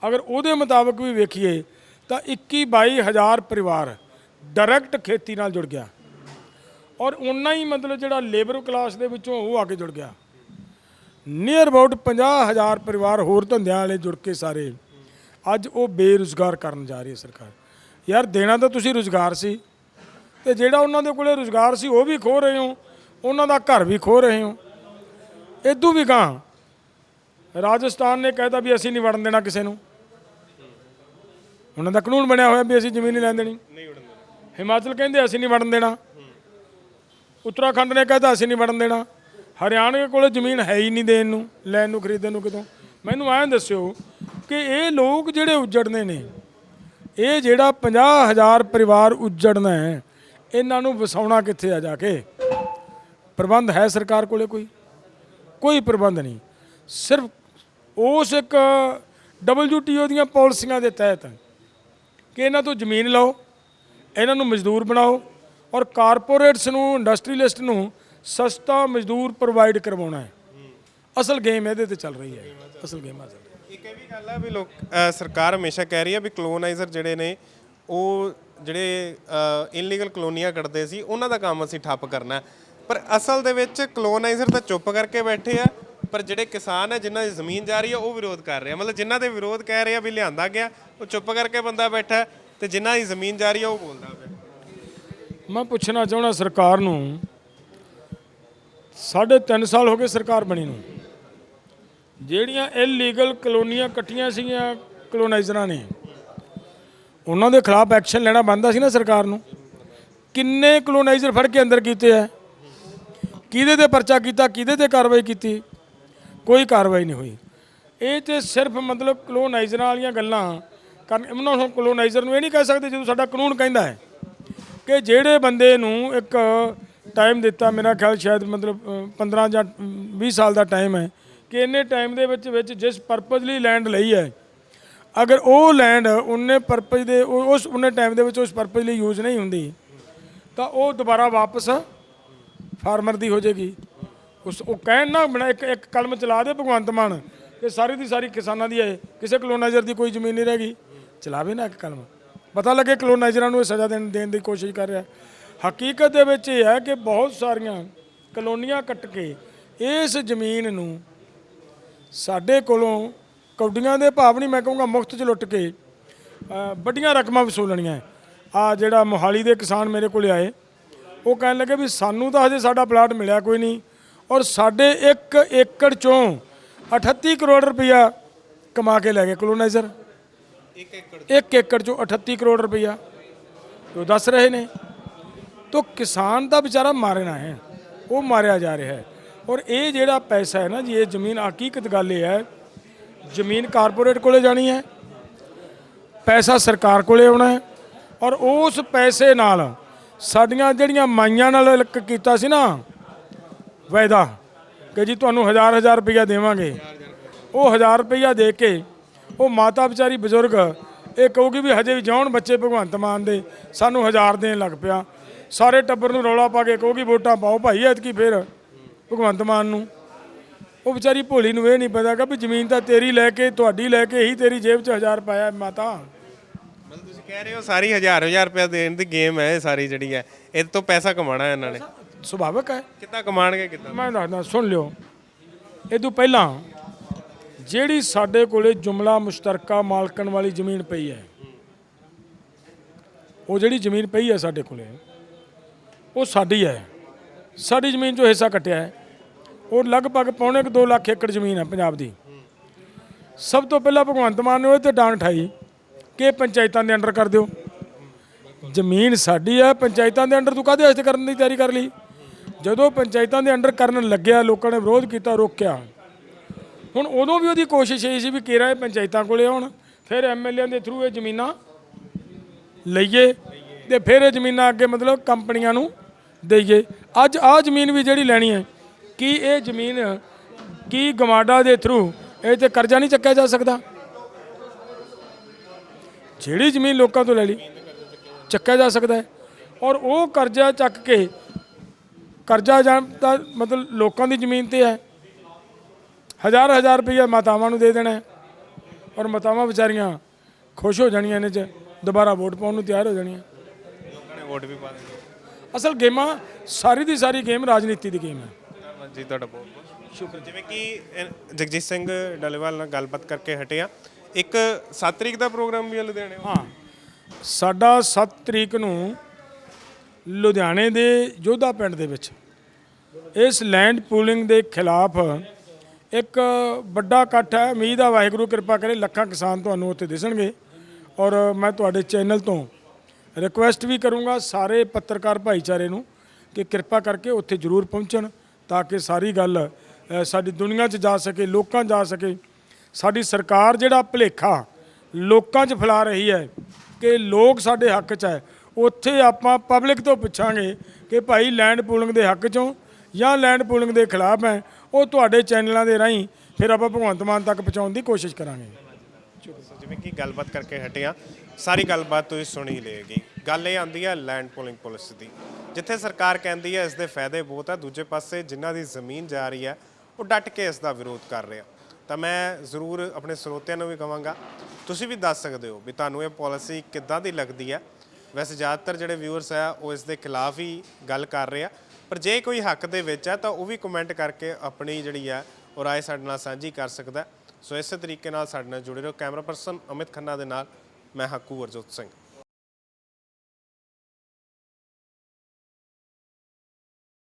ਅਗਰ ਉਹਦੇ ਮੁਤਾਬਕ ਵੀ ਵੇਖੀਏ, ਤਾਂ 21 22 ਹਜ਼ਾਰ ਪਰਿਵਾਰ ਡਾਇਰੈਕਟ ਖੇਤੀ ਨਾਲ ਜੁੜ ਗਿਆ। ਔਰ ਉਨਾ ਹੀ ਮਤਲਬ ਜਿਹੜਾ ਲੇਬਰ ਕਲਾਸ ਦੇ ਵਿੱਚੋਂ ਉਹ ਆ ਕੇ ਜੁੜ ਗਿਆ। ਨੀਅਰ ਅਬਾਊਟ 50000 ਪਰਿਵਾਰ ਹੋਰ ਧੰਦਿਆਂ ਵਾਲੇ ਜੁੜ ਕੇ ਸਾਰੇ, ਅੱਜ ਉਹ ਬੇਰੁਜ਼ਗਾਰ ਕਰਨ ਜਾ ਰਹੀ ਹੈ ਸਰਕਾਰ। ਯਾਰ ਦੇਣਾ ਤਾਂ ਤੁਸੀਂ ਰੁਜ਼ਗਾਰ ਸੀ, ਤੇ ਜਿਹੜਾ ਉਹਨਾਂ ਦੇ ਕੋਲੇ ਰੁਜ਼ਗਾਰ ਸੀ ਉਹ ਵੀ ਖੋ ਰਹੇ ਹੋ ਉਹਨਾਂ ਦਾ ਘਰ ਵੀ ਖੋ ਰਹੇ ਹੋ। ਇਦੋਂ ਵੀ ਗਾਂ ਰਾਜਸਥਾਨ ਨੇ ਕਹਿਤਾ ਵੀ ਅਸੀਂ ਨਹੀਂ ਵੜਨ ਦੇਣਾ ਕਿਸੇ ਨੂੰ। ਉਹਨਾਂ ਦਾ ਕਾਨੂੰਨ ਬਣਿਆ ਹੋਇਆ ਵੀ ਅਸੀਂ ਜ਼ਮੀਨ ਨਹੀਂ ਲੈਣ ਦੇਣੀ। ਨਹੀਂ ਉੜਨ ਹਿਮਾਚਲ ਕਹਿੰਦੇ ਅਸੀਂ ਨਹੀਂ ਵੜਨ ਦੇਣਾ। ਉੱਤਰਾਖੰਡ ਨੇ ਕਹਿੰਦਾ ਅਸੀਂ ਨਹੀਂ ਵੜਨ ਦੇਣਾ। ਹਰਿਆਣੇ ਕੋਲ ਜ਼ਮੀਨ ਹੈ ਹੀ ਨਹੀਂ ਦੇਣ ਨੂੰ, ਲੈਣ ਨੂੰ, ਖਰੀਦਣ ਨੂੰ ਕਿਤੋਂ। ਮੈਨੂੰ ਐਂ ਦੱਸਿਓ ਕਿ ਇਹ ਲੋਕ ਜਿਹੜੇ ਉੱਜੜਨੇ ਨੇ, ਇਹ ਜਿਹੜਾ 50000 ਪਰਿਵਾਰ ਉੱਜੜਨਾ ਹੈ, ਇਹਨਾਂ ਨੂੰ ਵਸਾਉਣਾ ਕਿੱਥੇ ਆ ਜਾ ਕੇ? ਪ੍ਰਬੰਧ ਹੈ ਸਰਕਾਰ ਕੋਲੇ ਕੋਈ? ਕੋਈ ਪ੍ਰਬੰਧ ਨਹੀਂ। ਸਿਰਫ ਉਸ ਇੱਕ WTO ਦੀਆਂ ਪਾਲਿਸੀਆਂ ਦੇ ਤਹਿਤ ਕਿ ਇਹਨਾਂ ਤੋਂ ਜ਼ਮੀਨ ਲਓ ਇਹਨਾਂ ਨੂੰ ਮਜ਼ਦੂਰ ਬਣਾਓ ਔਰ ਕਾਰਪੋਰੇਟਸ ਨੂੰ ਇੰਡਸਟਰੀਲਿਸਟ ਨੂੰ ਸਸਤਾ ਮਜ਼ਦੂਰ ਪ੍ਰੋਵਾਈਡ ਕਰਵਾਉਣਾ ਹੈ। ਅਸਲ ਗੇਮ ਇਹਦੇ ਤੇ ਚੱਲ ਰਹੀ ਹੈ। ਅਸਲ ਗੇਮ ਆ ਚੱਲ ਰਹੀ ਹੈ। ਇੱਕ ਇਹ ਵੀ ਗੱਲ ਹੈ ਵੀ ਲੋਕ ਅ, ਸਰਕਾਰ ਹਮੇਸ਼ਾ ਕਹਿ ਰਹੀ ਹੈ ਵੀ ਕਲੋਨਾਈਜ਼ਰ ਜਿਹੜੇ ਨੇ ਉਹ ਜਿਹੜੇ ਇਨਲੀਗਲ ਕਲੋਨੀਆਂ ਕੱਢਦੇ ਸੀ ਉਹਨਾਂ ਦਾ ਕੰਮ ਅਸੀਂ ਠੱਪ ਕਰਨਾ ਹੈ। ਪਰ ਅਸਲ ਦੇ ਵਿੱਚ ਕਲੋਨਾਈਜ਼ਰ ਤਾਂ ਚੁੱਪ ਕਰਕੇ ਬੈਠੇ ਆ, ਪਰ ਜਿਹੜੇ ਕਿਸਾਨ ਹੈ ਜਿਨ੍ਹਾਂ ਦੀ ਜ਼ਮੀਨ ਜਾ ਰਹੀ ਆ, ਉਹ ਵਿਰੋਧ ਕਰ ਰਹੇ ਆ। ਮਤਲਬ ਜਿਨ੍ਹਾਂ ਦੇ ਵਿਰੋਧ ਕਹਿ ਰਹੇ ਆ ਵੀ ਲਿਆਂਦਾ ਗਿਆ, ਉਹ ਚੁੱਪ ਕਰਕੇ ਬੰਦਾ ਬੈਠਾ ਹੈ ਤੇ ਜਿਨ੍ਹਾਂ ਦੀ ਜ਼ਮੀਨ ਜਾ ਰਹੀ ਆ, ਉਹ ਬੋਲਦਾ ਪਿਆ। ਮੈਂ ਪੁੱਛਣਾ ਚਾਹਣਾ ਸਰਕਾਰ ਨੂੰ, ਸਾਢੇ ਤਿੰਨ ਸਾਲ ਹੋ ਗਏ ਸਰਕਾਰ ਬਣੀ ਨੂੰ। ਜਿਹੜੀਆਂ ਇਲੀਗਲ ਕਲੋਨੀਆਂ ਕੱਟੀਆਂ ਸੀਗੀਆਂ ਕਲੋਨਾਈਜ਼ਰਾਂ ਨੇ, ਉਹਨਾਂ ਦੇ ਖਿਲਾਫ ਐਕਸ਼ਨ ਲੈਣਾ ਬੰਦਾ ਸੀ ਨਾ ਸਰਕਾਰ ਨੂੰ। ਕਿੰਨੇ ਕਲੋਨਾਈਜ਼ਰ ਫੜ ਕੇ ਅੰਦਰ ਕੀਤੇ ਆ? ਕਿਹਦੇ ਤੇ ਪਰਚਾ ਕੀਤਾ ਕਿਹਦੇ ਤੇ ਕਾਰਵਾਈ ਕੀਤੀ? ਕੋਈ ਕਾਰਵਾਈ ਨਹੀਂ ਹੋਈ। ਇਹ ਤੇ ਸਿਰਫ ਮਤਲਬ ਕਲੋਨਾਈਜ਼ਰਾਂ ਵਾਲੀਆਂ ਗੱਲਾਂ ਕਰਨ ਉਹਨਾਂ ਨੂੰ ਕਲੋਨਾਈਜ਼ਰ ਨੂੰ ਇਹ ਨਹੀਂ ਕਹਿ ਸਕਦੇ ਜਦੋਂ ਸਾਡਾ ਕਾਨੂੰਨ ਕਹਿੰਦਾ ਹੈ ਕਿ ਜਿਹੜੇ ਬੰਦੇ ਨੂੰ ਇੱਕ ਟਾਈਮ ਦਿੱਤਾ ਮੇਰਾ ਖਿਆਲ ਸ਼ਾਇਦ ਮਤਲਬ ਅ, 15 ਜਾਂ 20 ਸਾਲ ਦਾ ਟਾਈਮ ਹੈ ਕਿ ਇੰਨੇ ਟਾਈਮ ਦੇ ਵਿੱਚ ਵਿੱਚ ਜਿਸ ਪਰਪਸ ਲਈ ਲੈਂਡ ਲਈ ਹੈ ਅਗਰ ਉਹ ਲੈਂਡ ਉਹਨੇ ਪਰਪਸ ਦੇ ਉਹ- ਉਸ ਉਹਨੇ ਟਾਈਮ ਦੇ ਵਿੱਚ ਉਸ ਪਰਪਸ ਲਈ ਯੂਜ਼ ਨਹੀਂ ਹੁੰਦੀ ਤਾਂ ਉਹ ਦੁਬਾਰਾ ਵਾਪਸ ਫਾਰਮਰ ਦੀ ਹੋ ਜਾਏਗੀ। ਉਸ ਉਹ ਕਹਿਣ ਨਾ ਬਣਾ ਇੱਕ ਇੱਕ ਕਲਮ ਚਲਾ ਦੇ ਭਗਵੰਤ ਮਾਨ, ਕਿ ਸਾਰੀ ਦੀ ਸਾਰੀ ਕਿਸਾਨਾਂ ਦੀ ਹੈ, ਕਿਸੇ ਕਲੋਨਾਈਜ਼ਰ ਦੀ ਕੋਈ ਜ਼ਮੀਨ ਨਹੀਂ ਰਹਿ ਗਈ। ਚਲਾਵੇ ਨਾ ਇੱਕ ਕਲਮ। ਪਤਾ ਲੱਗੇ ਕਲੋਨਾਈਜ਼ਰਾਂ ਨੂੰ ਇਹ ਸਜ਼ਾ ਦੇਣ ਦੇਣ ਦੀ ਕੋਸ਼ਿਸ਼ ਕਰ ਰਿਹਾ। ਹਕੀਕਤ ਦੇ ਵਿੱਚ ਇਹ ਹੈ ਕਿ ਬਹੁਤ ਸਾਰੀਆਂ ਕਲੋਨੀਆਂ ਕੱਟ ਕੇ ਇਸ ਜ਼ਮੀਨ ਨੂੰ ਸਾਡੇ ਕੋਲੋਂ ਕੌਡੀਆਂ ਦੇ ਭਾਵ ਨਹੀਂ, ਮੈਂ ਕਹੂੰਗਾ ਮੁਫਤ 'ਚ ਲੁੱਟ ਕੇ ਵੱਡੀਆਂ ਰਕਮਾਂ ਵਸੂਲਣੀਆਂ ਆ ਜਿਹੜਾ ਮੋਹਾਲੀ ਦੇ ਕਿਸਾਨ ਮੇਰੇ ਕੋਲ ਆਏ। ਉਹ ਕਹਿਣ ਲੱਗੇ ਵੀ ਸਾਨੂੰ ਤਾਂ ਹਜੇ ਸਾਡਾ ਪਲਾਟ ਮਿਲਿਆ ਕੋਈ ਨਹੀਂ। ਔਰ ਸਾਡੇ 1 ਏਕੜ ਚੋਂ 38 ਕਰੋੜ ਰੁਪਇਆ ਕਮਾ ਕੇ ਲੈ ਗਏ ਕਲੋਨਾਈਜ਼ਰ ਇੱਕ ਏਕੜ 1 ਏਕੜ ਚੋਂ 38 ਕਰੋੜ ਰੁਪਇਆ। ਉਹ ਦੱਸ ਰਹੇ ਨੇ। ਤੋ ਕਿਸਾਨ ਦਾ ਵਿਚਾਰਾ ਮਾਰਨਾ ਹੈ। ਉਹ ਮਾਰਿਆ ਜਾ ਰਿਹਾ ਹੈ। ਔਰ ਇਹ ਜਿਹੜਾ ਪੈਸਾ ਹੈ ਨਾ ਜੀ ਇਹ ਜ਼ਮੀਨ ਹਕੀਕਤ ਗੱਲ ਇਹ ਹੈ। ਜ਼ਮੀਨ ਕਾਰਪੋਰੇਟ ਕੋਲੇ ਜਾਣੀ ਹੈ। ਪੈਸਾ ਸਰਕਾਰ ਕੋਲੇ ਆਉਣਾ ਹੈ। ਔਰ ਉਸ ਪੈਸੇ ਨਾਲ ਸਾਡੀਆਂ ਜਿਹੜੀਆਂ ਮਾਈਆਂ ਨਾਲ ਇੱਕ ਕੀਤਾ ਸੀ ਨਾ, ਵਾਅਦਾ ਕਿ ਜੀ ਤੁਹਾਨੂੰ ਹਜ਼ਾਰ ਹਜ਼ਾਰ ਰੁਪਈਆ ਦੇਵਾਂਗੇ। ਉਹ ਹਜ਼ਾਰ ਰੁਪਈਆ ਦੇ ਕੇ ਉਹ ਮਾਤਾ ਵਿਚਾਰੀ ਬਜ਼ੁਰਗ, ਇਹ ਕਹੂਗੀ ਵੀ ਹਜੇ ਵੀ ਜਾਉਣ ਬੱਚੇ ਭਗਵੰਤ ਮਾਨ ਦੇ, ਸਾਨੂੰ ਹਜ਼ਾਰ ਦੇਣ ਲੱਗ ਪਿਆ। ਸਾਰੇ ਟੱਬਰ ਨੂੰ ਰੌਲਾ ਪਾ ਕੇ ਕਹੂਗੀ, ਵੋਟਾਂ ਪਾਓ ਭਾਈ, ਐਤਕੀ ਫੇਰ ਭਗਵੰਤ ਮਾਨ ਨੂੰ। ਉਹ ਵਿਚਾਰੀ ਭੋਲੀ ਨੂੰ ਇਹ ਨਹੀਂ ਪਤਾ ਕਿ ਵੀ ਜ਼ਮੀਨ ਤਾਂ ਤੇਰੀ ਲੈ ਕੇ, ਤੁਹਾਡੀ ਲੈ ਕੇ ਹੀ ਤੇਰੀ ਜੇਬ 'ਚ ਹਜ਼ਾਰ ਪਾਇਆ ਮਾਤਾ। ਕਹਿ ਰਹੇ ਹੋ ਸਾਰੀ ਹਜ਼ਾਰ ਹਜ਼ਾਰ ਰੁਪਏ ਦੇਣ ਦੀ ਗੇਮ ਹੈ ਇਹ ਸਾਰੀ ਜਿਹੜੀ ਹੈ। ਇਹ ਤੋਂ ਪੈਸਾ ਕਮਾਉਣਾ ਇਹਨਾਂ ਨੇ। ਸੁਭਾਵਕ ਹੈ। ਕਿੱਦਾਂ ਕਮਾਣਗੇ ਕਿੱਦਾਂ? ਮੈਂ ਦੱਸਦਾ ਸੁਣ ਲਿਓ। ਇਹ ਤੋਂ ਪਹਿਲਾਂ ਜਿਹੜੀ ਸਾਡੇ ਕੋਲੇ ਜੁਮਲਾ ਮੁਸ਼ਤਰਕਾ ਮਾਲਕਣ ਵਾਲੀ ਜ਼ਮੀਨ ਪਈ ਹੈ ਉਹ ਜਿਹੜੀ ਜ਼ਮੀਨ ਪਈ ਹੈ ਸਾਡੇ ਕੋਲੇ ਉਹ ਸਾਡੀ ਹੈ। ਸਾਡੀ ਜ਼ਮੀਨ 'ਚੋਂ ਹਿੱਸਾ ਕੱਟਿਆ ਹੈ। ਉਹ ਲਗਭਗ ਪੌਣੇ ਕੁ 2 ਲੱਖ ਏਕੜ ਜ਼ਮੀਨ ਹੈ ਪੰਜਾਬ ਦੀ। ਸਭ ਤੋਂ ਪਹਿਲਾਂ ਭਗਵੰਤ ਮਾਨ ਨੇ ਉਹ ਤੇ ਡਾਂਗ ਠਾਈ। ਕਿ ਪੰਚਾਇਤਾਂ ਦੇ ਅੰਡਰ ਕਰ ਦਿਓ। ਜ਼ਮੀਨ ਸਾਡੀ ਹੈ ਪੰਚਾਇਤਾਂ ਦੇ ਅੰਡਰ ਤੂੰ ਕਾਹਦੇ ਵਾਸਤੇ ਕਰਨ ਦੀ ਤਿਆਰੀ ਕਰ ਲਈ? ਜਦੋਂ ਪੰਚਾਇਤਾਂ ਦੇ ਅੰਡਰ ਕਰਨ ਲੱਗਿਆ, ਲੋਕਾਂ ਨੇ ਵਿਰੋਧ ਕੀਤਾ, ਰੋਕਿਆ, ਹੁਣ ਉਦੋਂ ਵੀ ਉਹਦੀ ਕੋਸ਼ਿਸ਼ ਇਹ ਸੀ ਵੀ ਕੇਰਾ ਇਹ ਪੰਚਾਇਤਾਂ ਕੋਲੇ ਆਉਣ, ਫਿਰ ਐਮਐਲਏ ਦੇ ਥਰੂ ਇਹ ਜ਼ਮੀਨਾਂ ਲਈਏ ਤੇ ਫਿਰ ਇਹ ਜ਼ਮੀਨਾਂ ਅੱਗੇ ਮਤਲਬ ਕੰਪਨੀਆਂ ਨੂੰ ਦੇਈਏ। ਅੱਜ ਆਹ ਜ਼ਮੀਨ ਵੀ ਜਿਹੜੀ ਲੈਣੀ ਹੈ, ਕੀ ਇਹ ਜ਼ਮੀਨ, ਕੀ ਗਮਾਡਾ ਦੇ ਥਰੂ ਇਹ ਤੇ ਕਰਜ਼ਾ ਨਹੀਂ ਚੱਕਿਆ ਜਾ ਸਕਦਾ? ਜਿਹੜੀ ਜ਼ਮੀਨ ਲੋਕਾਂ ਤੋਂ ਲੈ ਲਈ ਚੱਕਿਆ ਜਾ ਸਕਦਾ ਹੈ। ਔਰ ਉਹ ਕਰਜ਼ਾ ਚੱਕ ਕੇ ਕਰਜ਼ਾ ਜਾਂ ਤਾਂ ਮਤਲਬ ਲੋਕਾਂ ਦੀ ਜ਼ਮੀਨ ਤੇ ਹੈ। ਹਜ਼ਾਰ ਹਜ਼ਾਰ ਰੁਪਈਆ ਮਾਤਾਵਾਂ ਨੂੰ ਦੇ ਦੇਣਾ ਔਰ ਮਾਤਾਵਾਂ ਵਿਚਾਰੀਆਂ ਖੁਸ਼ ਹੋ ਜਾਣੀਆਂ ਨੇ ਚ ਦੁਬਾਰਾ ਵੋਟ ਪਾਉਣ ਨੂੰ ਤਿਆਰ ਹੋ ਜਾਣੀਆਂ। ਲੋਕਾਂ ਨੇ ਵੋਟ ਵੀ ਪਾ ਦੇਣੀ। ਅਸਲ ਗੇਮਾਂ ਸਾਰੀ ਦੀ ਸਾਰੀ ਗੇਮ ਰਾਜਨੀਤੀ ਦੀ ਗੇਮ ਹੈ। ਜੀ ਤੁਹਾਡਾ ਬਹੁਤ ਬਹੁਤ ਸ਼ੁਕਰ ਜਿਵੇਂ ਕਿ ਜਗਜੀਤ ਸਿੰਘ ਡੱਲੇਵਾਲ ਨਾਲ ਗੱਲਬਾਤ ਕਰਕੇ ਹਟੇ ਆ ਇੱਕ 7 ਤਰੀਕ ਦਾ ਪ੍ਰੋਗਰਾਮ ਵੀ ਹੈ ਲੁਧਿਆਣੇ ਹਾਂ। ਸਾਡਾ 7 ਤਰੀਕ ਨੂੰ ਲੁਧਿਆਣੇ ਦੇ ਯੋਧਾ ਪਿੰਡ ਦੇ ਵਿੱਚ ਇਸ ਲੈਂਡ ਪੂਲਿੰਗ ਦੇ ਖਿਲਾਫ ਇੱਕ ਵੱਡਾ ਇਕੱਠ ਹੈ। ਉਮੀਦ ਆ ਵਾਹਿਗੁਰੂ ਕਿਰਪਾ ਕਰੇ ਲੱਖਾਂ ਕਿਸਾਨ ਤੁਹਾਨੂੰ ਉੱਥੇ ਦਿਸਣਗੇ ਔਰ ਮੈਂ ਤੁਹਾਡੇ ਚੈਨਲ ਤੋਂ ਰਿਕੁਐਸਟ ਵੀ ਕਰੂੰਗਾ ਸਾਰੇ ਪੱਤਰਕਾਰ ਭਾਈਚਾਰੇ ਨੂੰ ਕਿ ਕਿਰਪਾ ਕਰਕੇ ਉੱਥੇ ਜ਼ਰੂਰ ਪਹੁੰਚਣ ਤਾਂ ਕਿ ਸਾਰੀ ਗੱਲ ਸਾਡੀ ਦੁਨੀਆ 'ਚ ਜਾ ਸਕੇ, ਲੋਕਾਂ ਜਾ ਸਕੇ। ਸਾਡੀ ਸਰਕਾਰ ਜਿਹੜਾ ਭੁਲੇਖਾ ਲੋਕਾਂ 'ਚ ਫੈਲਾ ਰਹੀ ਹੈ ਕਿ ਲੋਕ ਸਾਡੇ ਹੱਕ 'ਚ ਹੈ, ਉੱਥੇ ਆਪਾਂ ਪਬਲਿਕ ਤੋਂ ਪੁੱਛਾਂਗੇ ਕਿ ਭਾਈ ਲੈਂਡ ਪੂਲਿੰਗ ਦੇ ਹੱਕ 'ਚੋਂ ਜਾਂ ਲੈਂਡ ਪੂਲਿੰਗ ਦੇ ਖਿਲਾਫ ਹੈ, ਉਹ ਤੁਹਾਡੇ ਚੈਨਲਾਂ ਦੇ ਰਾਹੀਂ ਫਿਰ ਆਪਾਂ ਭਗਵੰਤ ਮਾਨ ਤੱਕ ਪਹੁੰਚਾਉਣ ਦੀ ਕੋਸ਼ਿਸ਼ ਕਰਾਂਗੇ। ਸੋ ਜਿਵੇਂ ਕਿ ਗੱਲਬਾਤ ਕਰਕੇ ਹਟੇ ਆ ਸਾਰੀ ਗੱਲਬਾਤ ਤੁਸੀਂ ਸੁਣੀ ਲਏਗੀ। ਗੱਲ ਇਹ ਆਂਦੀ ਹੈ ਲੈਂਡ ਪੂਲਿੰਗ ਪੁਲਿਸ ਦੀ। ਜਿੱਥੇ ਸਰਕਾਰ ਕਹਿੰਦੀ ਹੈ ਇਸ ਦੇ ਫਾਇਦੇ ਬਹੁਤ ਆ, ਦੂਜੇ ਪਾਸੇ ਜਿਨ੍ਹਾਂ ਦੀ ਜ਼ਮੀਨ ਜਾ ਰਹੀ ਹੈ, ਉਹ ਡਟ ਕੇ ਇਸ ਦਾ ਵਿਰੋਧ ਕਰ ਰਿਹਾ ਤਾਂ ਮੈਂ ਜ਼ਰੂਰ ਆਪਣੇ ਸਰੋਤਿਆਂ ਨੂੰ ਵੀ ਕਹਾਂਗਾ, ਤੁਸੀਂ ਵੀ ਦੱਸ ਸਕਦੇ ਹੋ ਵੀ ਤੁਹਾਨੂੰ ਇਹ ਪਾਲਿਸੀ ਕਿੱਦਾਂ ਦੀ ਲੱਗਦੀ ਹੈ? ਵੈਸੇ ਜ਼ਿਆਦਾਤਰ ਜਿਹੜੇ ਵਿਊਅਰਸ ਆ, ਉਹ ਇਸ ਦੇ ਖਿਲਾਫ ਹੀ ਗੱਲ ਕਰ ਰਹੇ ਆ। ਪਰ ਜੇ ਕੋਈ ਹੱਕ ਦੇ ਵਿੱਚ ਹੈ ਤਾਂ ਉਹ ਵੀ ਕਮੈਂਟ ਕਰਕੇ ਆਪਣੀ ਜਿਹੜੀ ਹੈ ਉਹ ਰਾਏ ਸਾਡੇ ਨਾਲ ਸਾਂਝੀ ਕਰ ਸਕਦਾ ਸੋ ਇਸੇ ਤਰੀਕੇ ਨਾਲ ਸਾਡੇ ਨਾਲ ਜੁੜੇ ਰਹੋ। ਕੈਮਰਾ ਪਰਸਨ ਅਮਿਤ ਖੰਨਾ ਦੇ ਨਾਲ, ਮੈਂ ਹੱਕੂ ਅਰਜੋਤ ਸਿੰਘ।